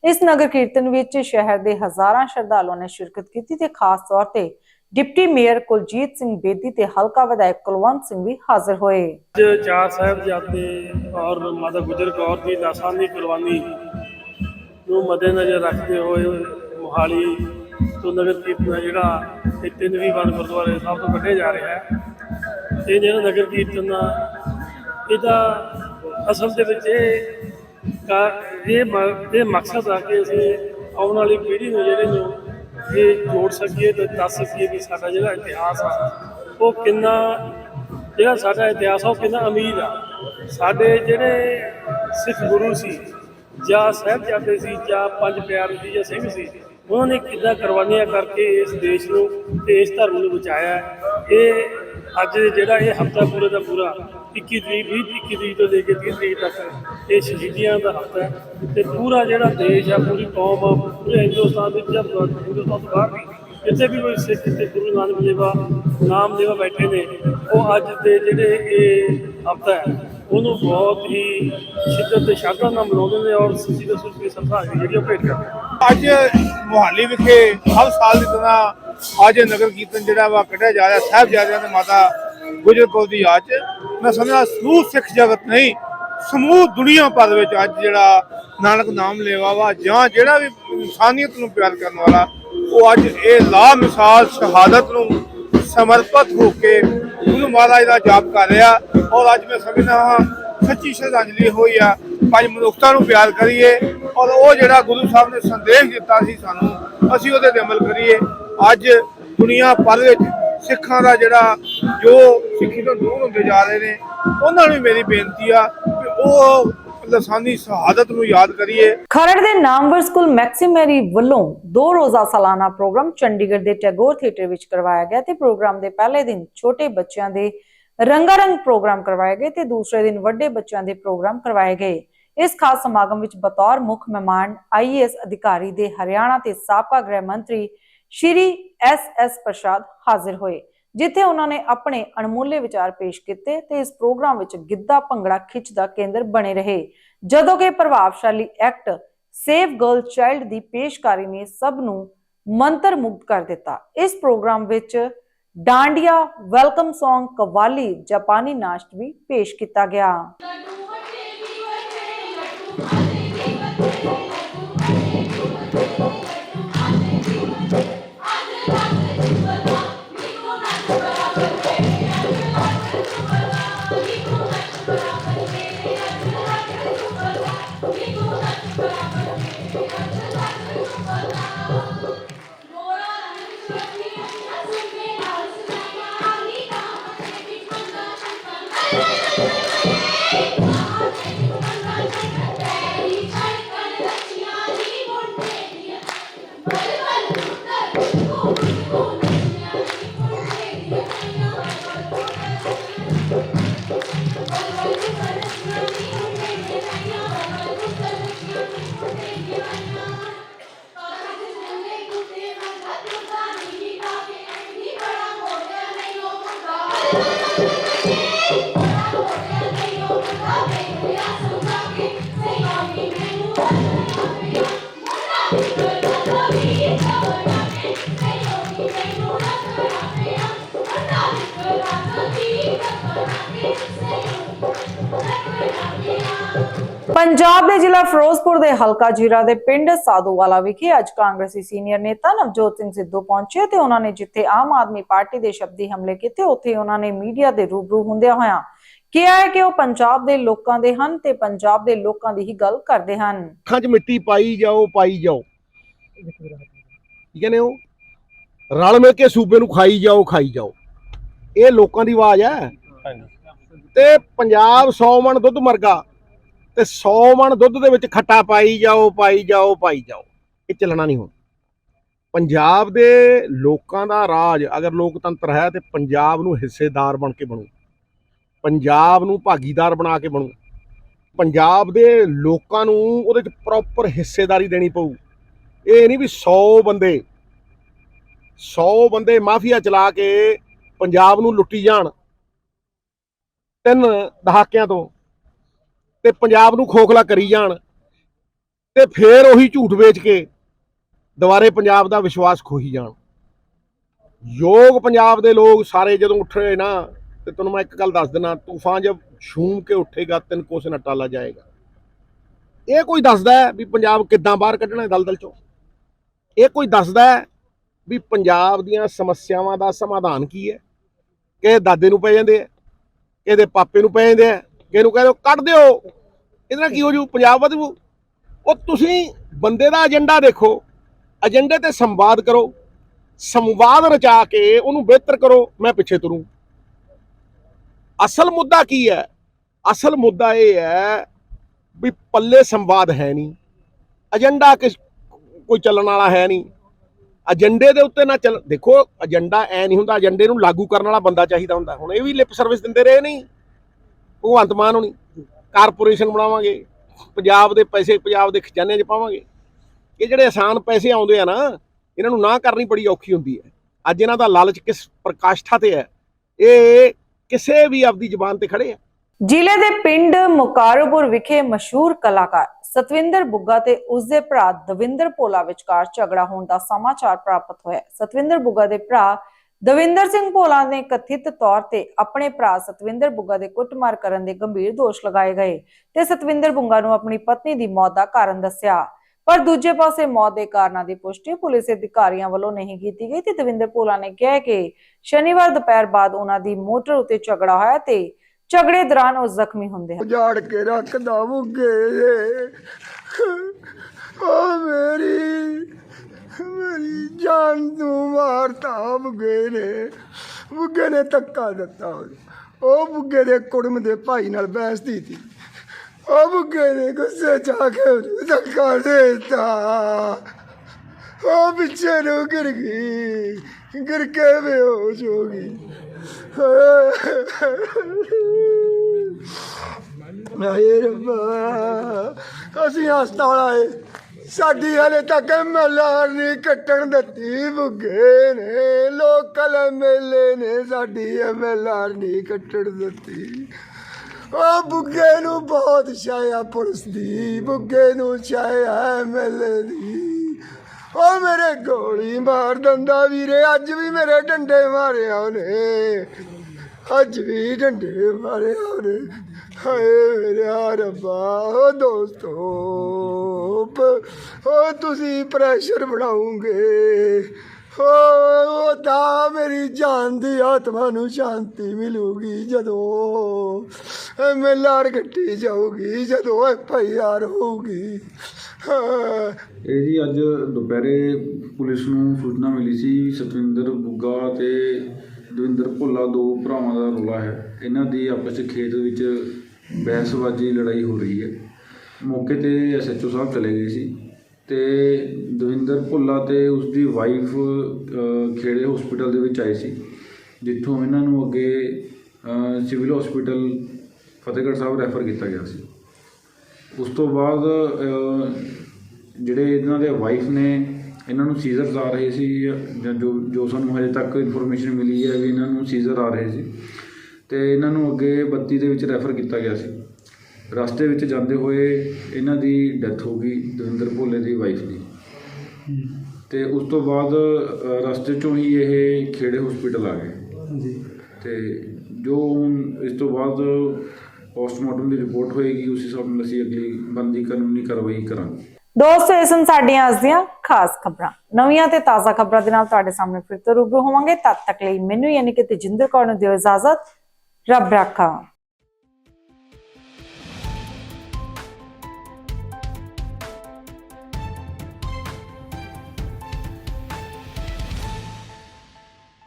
ਇਸ ਨਗਰ ਕੀਰਤਨ ਵਿੱਚ ਸ਼ਹਿਰ ਦੇ ਹਜ਼ਾਰਾਂ ਸ਼ਰਧਾਲੂਆਂ ਨੇ ਸ਼ਿਰਕਤ ਕੀਤੀ ਤੇ ਖਾਸ ਤੌਰ ਤੇ ਡਿਪਟੀ ਮੇਅਰ ਕੁਲਜੀਤ ਸਿੰਘ ਬੇਦੀ ਤੇ ਹਲਕਾ ਵਿਧਾਇਕ ਕੁਲਵੰਤ ਸਿੰਘ ਵੀ ਹਾਜ਼ਰ ਹੋਏ ਅੱਜ ਚਾਰ ਸਾਹਿਬਜ਼ਾਦੇ ਔਰ ਮਾਤਾ ਗੁਜਰ ਕੌਰ ਦੀ ਲਾਸਾਨੀ ਕੁਰਬਾਨੀ ਨੂੰ ਮੱਦੇਨਜ਼ਰ ਰੱਖਦੇ ਹੋਏ ਮੋਹਾਲੀ ਤੋਂ ਨਗਰ ਕੀਰਤਨ ਹੈ ਜਿਹੜਾ ਇਹ ਤਿੰਨ ਵੀ ਵਾਰ ਗੁਰਦੁਆਰੇ ਸਾਹਿਬ ਤੋਂ ਕੱਢਿਆ ਜਾ ਰਿਹਾ ਹੈ। ਇਹ ਜਿਹੜਾ ਨਗਰ ਕੀਰਤਨ ਆ ਇਹਦਾ ਅਸਲ ਦੇ ਵਿੱਚ ਇਹ ਇਹ ਮ- ਇਹ ਮਕਸਦ ਆ ਕਿ ਅਸੀਂ ਆਉਣ ਵਾਲੀ ਪੀੜ੍ਹੀ ਨੂੰ, ਜਿਹੜੇ ਨੂੰ ਇਹ ਜੋੜ ਸਕੀਏ ਤੇ ਦੱਸ ਸਕੀਏ ਵੀ ਸਾਡਾ ਜਿਹੜਾ ਇਤਿਹਾਸ ਆ, ਉਹ ਕਿੰਨਾ, ਜਿਹੜਾ ਸਾਡਾ ਇਤਿਹਾਸ ਆ, ਉਹ ਕਿੰਨਾ ਅਮੀਰ ਆ। ਸਾਡੇ ਜਿਹੜੇ ਸਿੱਖ ਗੁਰੂ ਸੀ, ਜਾਂ ਸਾਹਿਬਜ਼ਾਦੇ ਸੀ, ਜਾਂ ਪੰਜ ਪਿਆਰੇ ਸੀ, ਜਾਂ ਸਿੰਘ ਸੀ ਉਹਨਾਂ ਨੇ ਕਿੱਦਾਂ ਕੁਰਬਾਨੀਆਂ ਕਰਕੇ ਇਸ ਦੇਸ਼ ਨੂੰ ਤੇ ਇਸ ਧਰਮ ਨੂੰ ਬਚਾਇਆ ਇਹ ਅੱਜ ਜਿਹੜਾ ਇਹ ਹਫਤਾ ਪੂਰੇ ਦਾ ਪੂਰਾ 21 ਤਰੀਕ 20 21 ਤਰੀਕ ਤੋਂ ਲੈ ਕੇ 30 ਤਰੀਕ ਤੱਕ ਇਹ ਸ਼ਹੀਦੀਆਂ ਦਾ ਹਫਤਾ ਹੈ। ਤੇ ਪੂਰਾ ਜਿਹੜਾ ਦੇਸ਼ ਆ, ਪੂਰੀ ਕੌਮ ਪੂਰੇ ਹਿੰਦੁਸਤਾਨ ਵਿੱਚ ਜਾਂ ਹਿੰਦੁਸਤਾਨ ਤੋਂ ਬਾਹਰ ਵੀ, ਜਿੱਥੇ ਵੀ ਕੋਈ ਸਿੱਖ ਤੇ ਗੁਰੂ ਨਾਨਕ ਦੇਵਾ ਨਾਮ ਦੇਵਾ ਬੈਠੇ ਨੇ, ਉਹ ਅੱਜ ਦੇ ਜਿਹੜੇ ਇਹ ਹਫਤਾ ਹੈ ਉਹਨੂੰ ਬਹੁਤ ਹੀ ਸ਼ਿੱਦਤ ਤੇ ਸ਼ਰਧਾ ਨਾਲ ਮਨਾਉਂਦੇ ਨੇ ਔਰ ਸੱਚੀ ਦਾ ਸੁੱਚੀ ਸਰਦਾਰ ਜਿਹੜੀ ਉਹ ਭੇਟ ਕਰਦੇ ਅੱਜ ਮੁਹਾਲੀ ਵਿਖੇ ਹਰ ਸਾਲ ਦੀ ਤਰ੍ਹਾਂ ਅੱਜ ਨਗਰ ਕੀਰਤਨ ਜਿਹੜਾ ਵਾ ਕੱਢਿਆ ਜਾ ਰਿਹਾ, ਸਾਹਿਬਜ਼ਾਦਿਆਂ ਦੇ ਮਾਤਾ ਗੁਜਰ ਕੌਰ ਦੀ ਯਾਦ 'ਚ। ਮੈਂ ਸਮਝਦਾ ਸਮੂਹ ਸਿੱਖ ਜਗਤ ਨਹੀਂ, ਸਮੂਹ ਦੁਨੀਆ ਭਰ ਵਿੱਚ ਅੱਜ ਜਿਹੜਾ ਨਾਨਕ ਨਾਮ ਲੇਵਾ ਵਾ ਜਾਂ ਜਿਹੜਾ ਵੀ ਇਨਸਾਨੀਅਤ ਨੂੰ ਪਿਆਰ ਕਰਨ ਵਾਲਾ, ਉਹ ਅੱਜ ਇਹ ਲਾ ਮਿਸਾਲ ਸ਼ਹਾਦਤ ਨੂੰ ਸਮਰਪਿਤ ਹੋ ਕੇ ਗੁਰੂ ਮਹਾਰਾਜ ਦਾ ਜਾਪ ਕਰ ਰਿਹਾ। ਔਰ ਅੱਜ ਮੈਂ ਸਮਝਦਾ ਹਾਂ, ਸੱਚੀ ਸ਼ਰਧਾਂਜਲੀ ਹੋਈ ਆ। ਪੰਜ ਮਨੁੱਖਤਾ ਨੂੰ ਪਿਆਰ ਕਰੀਏ। ਔਰ ਉਹ ਜਿਹੜਾ ਗੁਰੂ ਸਾਹਿਬ ਨੇ ਸੰਦੇਸ਼ ਦਿੱਤਾ ਸੀ ਸਾਨੂੰ, ਅਸੀਂ ਉਹਦੇ ਤੇ ਅਮਲ ਕਰੀਏ। ਅੱਜ ਦੁਨੀਆ ਭਰ ਵਿੱਚ ਸਿੱਖਾਂ ਦਾ ਜਿਹੜਾ ਜੋ ਸਿੱਖੀ ਤੋਂ ਦੂਰ ਹੁੰਦੇ ਜਾ ਰਹੇ ਨੇ, ਉਹਨਾਂ ਨੂੰ ਵੀ ਮੇਰੀ ਬੇਨਤੀ ਆ ਕਿ ਉਹ ਲਸਾਨੀ ਸ਼ਹਾਦਤ ਨੂੰ ਯਾਦ ਕਰੀਏ। ਖਰੜ ਦੇ ਨਾਮਵਰ ਸਕੂਲ ਮੈਕਸਿਮਰੀ ਵੱਲੋਂ ਦੋ ਰੋਜ਼ਾ ਸਾਲਾਨਾ ਪ੍ਰੋਗਰਾਮ ਚੰਡੀਗੜ੍ਹ ਦੇ ਟੈਗੋਰ ਥੀਏਟਰ ਵਿੱਚ ਕਰਵਾਇਆ ਗਿਆ ਤੇ ਪ੍ਰੋਗਰਾਮ ਦੇ ਪਹਿਲੇ ਦਿਨ ਛੋਟੇ ਬੱਚਿਆਂ ਦੇ ਰੰਗਾਰੰਗ ਪ੍ਰੋਗਰਾਮ ਕਰਵਾਏ ਗਏ ਤੇ ਦੂਸਰੇ ਦਿਨ ਵੱਡੇ ਬੱਚਿਆਂ ਦੇ ਪ੍ਰੋਗਰਾਮ ਕਰਵਾਏ ਗਏ। ਇਸ ਖਾਸ ਸਮਾਗਮ ਵਿੱਚ ਬਤੌਰ ਮੁੱਖ ਮਹਿਮਾਨ ਆਈਏਐਸ ਅਧਿਕਾਰੀ ਦੇ ਹਰਿਆਣਾ ਤੇ ਸਾਬਕਾ ਗ੍ਰਹਿ ਮੰਤਰੀ ਸ਼੍ਰੀ ਐਸ ਐਸ ਪ੍ਰਸਾਦ ਹਾਜ਼ਰ ਹੋਏ। ਜਿੱਥੇ ਉਹਨਾਂ ਨੇ ਆਪਣੇ ਅਣਮੁੱਲੇ ਵਿਚਾਰ ਪੇਸ਼ ਕੀਤੇ ਤੇ ਇਸ ਪ੍ਰੋਗਰਾਮ ਵਿੱਚ ਗਿੱਧਾ ਭੰਗੜਾ ਖਿੱਚ ਦਾ ਕੇਂਦਰ ਬਣੇ ਰਹੇ। ਜਦੋਂ ਕਿ ਪ੍ਰਭਾਵਸ਼ਾਲੀ ਐਕਟ ਸੇਵ ਗਰਲ ਚਾਈਲਡ ਦੀ ਪੇਸ਼ਕਾਰੀ ਨੇ ਸਭ ਨੂੰ ਮੰਤਰ ਮੁਗਧ ਕਰ ਦਿੱਤਾ। ਇਸ ਪ੍ਰੋਗਰਾਮ ਵਿੱਚ ਡਾਂਡੀਆ ਵੈਲਕਮ Song ਕਵਾਲੀ ਜਾਪਾਨੀ ਨਾਚ ਵੀ ਪੇਸ਼ ਕੀਤਾ ਗਿਆ। ਪੰਜਾਬ ਦੇ ਜ਼ਿਲ੍ਹਾ ਫਿਰੋਜ਼ਪੁਰ ਦੇ ਹਲਕਾ ਜੀਰਾ ਦੇ ਪਿੰਡ ਸਾਧੂਵਾਲਾ ਵਿਖੇ ਅੱਜ ਕਾਂਗਰਸੀ ਸੀਨੀਅਰ ਨੇਤਾ ਨਵਜੋਤ ਸਿੰਘ ਸਿੱਧੂ ਪਹੁੰਚੇ ਤੇ ਉਹਨਾਂ ਨੇ ਜਿੱਥੇ ਆਮ ਆਦਮੀ ਪਾਰਟੀ ਦੇ ਸ਼ਬਦੀ ਹਮਲੇ ਕੀਤੇ ਉੱਥੇ ਉਹਨਾਂ ਨੇ ਮੀਡੀਆ ਦੇ ਰੂਬਰੂ ਹੁੰਦਿਆਂ ਹੋਇਆਂ ਕਿਹਾ ਹੈ ਕਿ ਉਹ ਪੰਜਾਬ ਦੇ ਲੋਕਾਂ ਦੇ ਹਨ ਤੇ ਪੰਜਾਬ ਦੇ ਲੋਕਾਂ ਦੀ ਹੀ ਗੱਲ ਕਰਦੇ ਹਨ। ਅੱਖਾਂ 'ਚ ਮਿੱਟੀ ਪਾਈ ਜਾਓ ਪਾਈ ਜਾਓ। ਕੀ ਕਹਿੰਦੇ ਹੋ ਰਲ ਮਿਲ ਕੇ ਸੂਬੇ ਨੂੰ ਖਾਈ ਜਾਓ ਖਾਈ ਜਾਓ। ਇਹ ਲੋਕਾਂ ਦੀ ਆਵਾਜ਼ ਹੈ। ਤੇ ਪੰਜਾਬ 100 ਮਣ ਦੁੱਧ ਮਰਗਾ। ਤੇ 100 ਮਣ ਦੁੱਧ ਦੇ ਵਿੱਚ ਖੱਟਾ ਪਾਈ ਜਾਓ ਪਾਈ ਜਾਓ ਪਾਈ ਜਾਓ। ਇਹ ਚੱਲਣਾ ਨਹੀਂ ਹੁਣ ਪੰਜਾਬ ਦੇ ਲੋਕਾਂ ਦਾ ਰਾਜ, ਅਗਰ ਲੋਕਤੰਤਰ ਹੈ ਤੇ ਪੰਜਾਬ ਨੂੰ ਹਿੱਸੇਦਾਰ ਬਣ ਕੇ ਬਣੂ। ਪੰਜਾਬ ਨੂੰ ਭਾਗੀਦਾਰ ਬਣਾ ਕੇ ਬਣੂ। ਪੰਜਾਬ ਦੇ ਲੋਕਾਂ ਨੂੰ ਉਹਦੇ ਚ ਪ੍ਰੋਪਰ ਹਿੱਸੇਦਾਰੀ ਦੇਣੀ ਪਊ। ਇਹ ਨਹੀਂ ਵੀ 100 ਬੰਦੇ 100 ਬੰਦੇ ਮਾਫੀਆ ਚਲਾ ਕੇ ਪੰਜਾਬ ਨੂੰ ਲੁੱਟੀ ਜਾਣ। ਤਿੰਨ ਦਹਾਕਿਆਂ ਤੋਂ ਤੇ ਪੰਜਾਬ ਨੂੰ ਖੋਖਲਾ ਕਰੀ ਜਾਣ ਤੇ ਫੇਰ ਉਹੀ ਝੂਠ ਵੇਚ ਕੇ ਦੁਬਾਰੇ ਪੰਜਾਬ ਦਾ ਵਿਸ਼ਵਾਸ ਖੋਹੀ ਜਾਣ। ਯੋਗ ਪੰਜਾਬ ਦੇ ਲੋਕ ਸਾਰੇ ਜਦੋਂ ਉੱਠੇ ਨਾ, ਤੇ ਤੁਹਾਨੂੰ ਮੈਂ ਇੱਕ ਗੱਲ ਦੱਸ ਦਿੰਦਾ ਤੂਫਾਨ ਜਬ ਛੂਮ ਕੇ ਉੱਠੇਗਾ, ਤਿੰਨ ਕੋਸ ਨਾ ਟਾਲਾ ਜਾਏਗਾ। ਇਹ ਕੋਈ ਦੱਸਦਾ ਹੈ ਵੀ ਪੰਜਾਬ ਕਿੱਦਾਂ ਬਾਹਰ ਕੱਢਣਾ ਹੈ ਦਲਦਲ ਚੋਂ? ਇਹ ਕੋਈ ਦੱਸਦਾ ਹੈ ਵੀ ਪੰਜਾਬ ਦੀਆਂ ਸਮੱਸਿਆਵਾਂ ਦਾ ਸਮਾਧਾਨ ਕੀ ਹੈ? ਕਿ ਦਾਦੇ ਨੂੰ ਪੈ ਜਾਂਦੇ ਆ ਇਹਦੇ ਪਾਪੇ ਨੂੰ ਪੈ ਜਾਂਦੇ ਆ ਕਿਸੇ ਨੂੰ ਦਿਓ ਕੱਢ ਦਿਓ। ਇਹਦੇ ਨਾਲ ਕੀ ਹੋ ਜੂ? ਪੰਜਾਬ ਵਧੂ ਉਹ ਤੁਸੀਂ ਬੰਦੇ ਦਾ ਏਜੰਡਾ ਦੇਖੋ। ਏਜੰਡੇ ਤੇ ਸੰਵਾਦ ਕਰੋ। ਸੰਵਾਦ ਰਚਾ ਕੇ ਉਹਨੂੰ ਬਿਹਤਰ ਕਰੋ। ਮੈਂ ਪਿੱਛੇ ਤੁਰੂ। ਅਸਲ ਮੁੱਦਾ ਕੀ ਹੈ? ਅਸਲ ਮੁੱਦਾ ਇਹ ਹੈ ਵੀ ਪੱਲੇ ਸੰਵਾਦ ਹੈ ਨਹੀਂ। ਏਜੰਡਾ ਕਿਸ ਕੋਈ ਚੱਲਣ ਵਾਲਾ ਹੈ ਨਹੀਂ। ਏਜੰਡੇ ਦੇ ਉੱਤੇ ਨਾ ਚੱਲ ਦੇਖੋ ਏਜੰਡਾ ਐ ਨਹੀਂ ਹੁੰਦਾ। ਏਜੰਡੇ ਨੂੰ ਲਾਗੂ ਕਰਨ ਵਾਲਾ ਬੰਦਾ ਚਾਹੀਦਾ ਹੁੰਦਾ। ਹੁਣ ਇਹ ਵੀ ਲਿਪ ਸਰਵਿਸ ਦਿੰਦੇ ਰਹੇ ਨਹੀਂ। ਭਗਵੰਤ ਮਾਨ ਹੋਣੀ, ਕਾਰਪੋਰੇਸ਼ਨ ਬਣਾਵਾਂਗੇ, ਪੰਜਾਬ ਦੇ ਪੈਸੇ ਪੰਜਾਬ ਦੇ ਖਜ਼ਾਨੇ 'ਚ ਪਾਵਾਂਗੇ। ਇਹ ਜਿਹੜੇ ਆਸਾਨ ਪੈਸੇ ਆਉਂਦੇ ਆ ਨਾ, ਇਹਨਾਂ ਨੂੰ ਨਾ ਕਰਨੀ ਬੜੀ ਔਖੀ ਹੁੰਦੀ ਹੈ। ਅੱਜ ਇਹਨਾਂ ਦਾ ਲਾਲਚ ਕਿਸ ਪ੍ਰਕਾਸ਼ਠਾ ਤੇ ਹੈ? ਇਹ ਕਿਸੇ ਵੀ ਆਪਦੀ ਜ਼ੁਬਾਨ ਤੇ ਖੜੇ ਆ। ਜ਼ਿਲ੍ਹੇ ਦੇ ਪਿੰਡ ਮੁਕਾਰੋਪੁਰ ਵਿਖੇ ਮਸ਼ਹੂਰ ਕਲਾਕਾਰ ਸਤਵਿੰਦਰ ਬੁੱਗਾ ਤੇ ਉਸਦੇ ਭਰਾ ਦਵਿੰਦਰ ਭੋਲਾ ਵਿਚਕਾਰ ਝਗੜਾ ਹੋਣ ਦਾ ਸਮਾਚਾਰ ਪ੍ਰਾਪਤ ਹੋਇਆ। ਸਤਵਿੰਦਰ ਬੁੱਗਾ ਦੇ ਭਰਾ ਦਵਿੰਦਰ ਸਿੰਘ ਭੋਲਾ ਨੇ ਕਥਿਤ ਤੌਰ ਤੇ ਆਪਣੇ ਭਰਾ ਸਤਵਿੰਦਰ ਬੁੱਗਾ ਦੇ ਕੁੱਟਮਾਰ ਕਰਨ ਦੇ ਗੰਭੀਰ ਦੋਸ਼ ਲਗਾਏ ਗਏ ਤੇ ਸਤਵਿੰਦਰ ਬੁੱਗਾ ਨੂੰ ਆਪਣੀ ਪਤਨੀ ਦੀ ਮੌਤ ਦਾ ਕਾਰਨ ਦੱਸਿਆ। ਪਰ ਦੂਜੇ ਪਾਸੇ ਮੌਤ ਦੇ ਕਾਰਨਾਂ ਦੀ ਪੁਸ਼ਟੀ ਪੁਲਿਸ ਅਧਿਕਾਰੀਆਂ ਵੱਲੋਂ ਨਹੀਂ ਕੀਤੀ ਗਈ ਤੇ ਦਵਿੰਦਰ ਭੋਲਾ ਨੇ ਕਿਹਾ ਕਿ ਸ਼ਨੀਵਾਰ ਦੁਪਹਿਰ ਬਾਅਦ ਉਹਨਾਂ ਦੀ ਮੋਟਰ ਉੱਤੇ ਝਗੜਾ ਹੋਇਆ ਤੇ ਝਗੜੇ ਦੌਰਾਨ ਉਹ ਜ਼ਖਮੀ ਹੁੰਦੇ ਹਨ। ਉਜਾੜ ਕੇ ਰੱਖਦਾ ਮੁੱਗੇ ਓ ਮੇਰੀ ਮੇਰੀ ਜਾਨ ਤੂੰ ਮਾਰਤਾ ਬੁੱਗੇ ਨੇ ਬੁੱਗੇ ਨੇ ਧੱਕਾ ਦਿੱਤਾ। ਉਹ ਬੁੱਗੇ ਦੇ ਕੁੜਮ ਦੇ ਭਾਈ ਨਾਲ ਬਹਿਸਦੀ ਸੀ। ਉਹ ਬੁੱਗੇ ਨੇ ਗੁੱਸੇ ਚ ਆ ਕੇ ਧੱਕਾ ਦੇਤਾ। ਉਹ ਪਿੱਛੇ ਨੂੰ ਗਿਰ ਗਈ, ਗਿਰ ਕੇ ਬੇਹੋਸ਼ ਹੋ ਗਈ। ਹਾਏ ਰੱਬਾ, ਅਸੀਂ ਹਸਪਤਾਲ ਆਏ। ਸਾਡੀ ਹਲੇ ਤੱਕ ਮਲਾਰ ਨਹੀਂ ਕੱਟਣ ਦਿੱਤੀ। ਬੁੱਗੇ ਨੇ, ਲੋਕਲ ਮੇਲੇ ਨੇ ਸਾਡੀ ਮਲਾਰ ਨਹੀਂ ਕੱਟਣ ਦਿੱਤੀ। ਉਹ ਬੁੱਗੇ ਨੂੰ ਬਹੁਤ ਛਾਇਆ ਪੁਲਿਸ ਦੀ, ਬੁੱਗੇ ਨੂੰ ਛਾਇਆ ਮੇਲੇ ਦੀ। ਉਹ ਮੇਰੇ ਗੋਲੀ ਮਾਰ ਦਿੰਦਾ ਵੀਰੇ, ਅੱਜ ਵੀ ਮੇਰੇ ਡੰਡੇ ਮਾਰਿਆ ਉਹਨੇ। ਅੱਜ ਵੀ ਡੰਡੇ ਮਾਰਿਆ ਉਹਨੇ। ਹਾਏ ਮੇਰੇ ਰੱਬਾ ਉਹ ਦੋਸਤੋ ਓ ਤੁਸੀਂ ਪ੍ਰੈਸ਼ਰ ਬਣਾਉਂਗੇ। ਹੋ ਤਾਂ ਮੇਰੀ ਜਾਨ ਦੀ ਆਤਮਾ ਨੂੰ ਸ਼ਾਂਤੀ ਮਿਲੂਗੀ ਜਦੋਂ ਇਹ ਮੇਲਾਰ ਕੱਟੀ ਜਾਊਗੀ, ਜਦੋਂ ਐਫ ਆਈ ਆਰ ਹੋਊਗੀ। ਇਹ ਜੀ ਅੱਜ ਦੁਪਹਿਰੇ ਪੁਲਿਸ ਨੂੰ ਸੂਚਨਾ ਮਿਲੀ ਸੀ ਸਤਵਿੰਦਰ ਬੁੱਗਾ ਤੇ ਦਵਿੰਦਰ ਭੁੱਲਾ ਦੋ ਭਰਾਵਾਂ ਦਾ ਰੌਲਾ ਹੈ। ਇਹਨਾਂ ਦੀ ਆਪਸ ਵਿੱਚ ਖੇਤ ਵਿੱਚ ਬਹਿਸਬਾਜ਼ੀ ਲੜਾਈ ਹੋ ਰਹੀ ਹੈ। ਮੌਕੇ ਤੇ ਐਸਐਚਓ ਸਾਹਿਬ ਚਲੇ ਗਏ ਸੀ ਤੇ ਦਵਿੰਦਰ ਭੁੱਲਾ ਤੇ ਉਸ ਦੀ ਵਾਈਫ ਖੇੜੇ ਹਸਪੀਟਲ ਦੇ ਵਿੱਚ ਆਏ ਸੀ, ਜਿੱਥੋਂ ਇਹਨਾਂ ਨੂੰ ਅੱਗੇ civil hospital Fatehgarh Sahib refer ਕੀਤਾ ਗਿਆ ਸੀ। ਉਸ ਤੋਂ ਬਾਅਦ ਜਿਹੜੇ ਇਹਨਾਂ ਦੇ ਵਾਈਫ ਨੇ, ਇਹਨਾਂ ਨੂੰ ਸੀਜ਼ਰਸ ਆ ਰਹੇ ਸੀ, ਜਾਂ ਜੋ ਜੋ ਸਾਨੂੰ ਹਜੇ ਤੱਕ ਇਨਫੋਰਮੇਸ਼ਨ ਮਿਲੀ ਹੈ ਵੀ ਇਹਨਾਂ ਨੂੰ ਸੀਜ਼ਰ ਆ ਰਹੇ ਸੀ। ਤੇ ਇਹਨਾਂ ਨੂੰ ਅੱਗੇ 32 ਦੇ ਵਿੱਚ ਰੈਫਰ ਕੀਤਾ ਗਿਆ ਸੀ। ਰਸਤੇ ਵਿੱਚ ਜਾਂਦੇ ਹੋਏ ਇਹਨਾਂ ਦੀ ਡੈਥ ਹੋ ਗਈ ਦਵਿੰਦਰ ਭੋਲੇ ਦੀ ਵਾਈਫ ਦੀ। ਤੇ ਉਸ ਤੋਂ ਬਾਅਦ ਰਸਤੇ ਚੋਂ ਹੀ ਇਹ ਖੇੜੇ ਹਸਪੀਟਲ ਆ ਗਏ। ਤੇ ਜੋ ਇਸ ਤੋਂ ਬਾਅਦ ਪੋਸਟਮਾਰਟਮ ਦੀ ਰਿਪੋਰਟ ਹੋਏਗੀ ਉਸ ਹਿਸਾਬ ਨਾਲ ਅਸੀਂ ਅਗਲੀ ਬਣਦੀ ਕਾਨੂੰਨੀ ਕਾਰਵਾਈ ਕਰਾਂਗੇ। ਦੋਸਤੋ ਇਹ ਸਨ ਸਾਡੀਆਂ ਅੱਜ ਦੀਆਂ ਖਾਸ ਖਬਰਾਂ। ਨਵੀਆਂ ਤੇ ਤਾਜ਼ਾ ਖਬਰਾਂ ਦੇ ਨਾਲ ਤੁਹਾਡੇ ਸਾਹਮਣੇ ਫਿਰ ਤੋਂ ਰੂਬਰੂ ਹੋਵਾਂਗੇ। ਤਦ ਤੱਕ ਲਈ ਮੈਨੂੰ ਯਾਨੀ ਕਿ ਤੇਜਿੰਦਰ ਕੌਰ ਨੂੰ ਦਿਓ ਇਜਾਜ਼ਤ। ਰੱਬ ਰਾਖਾ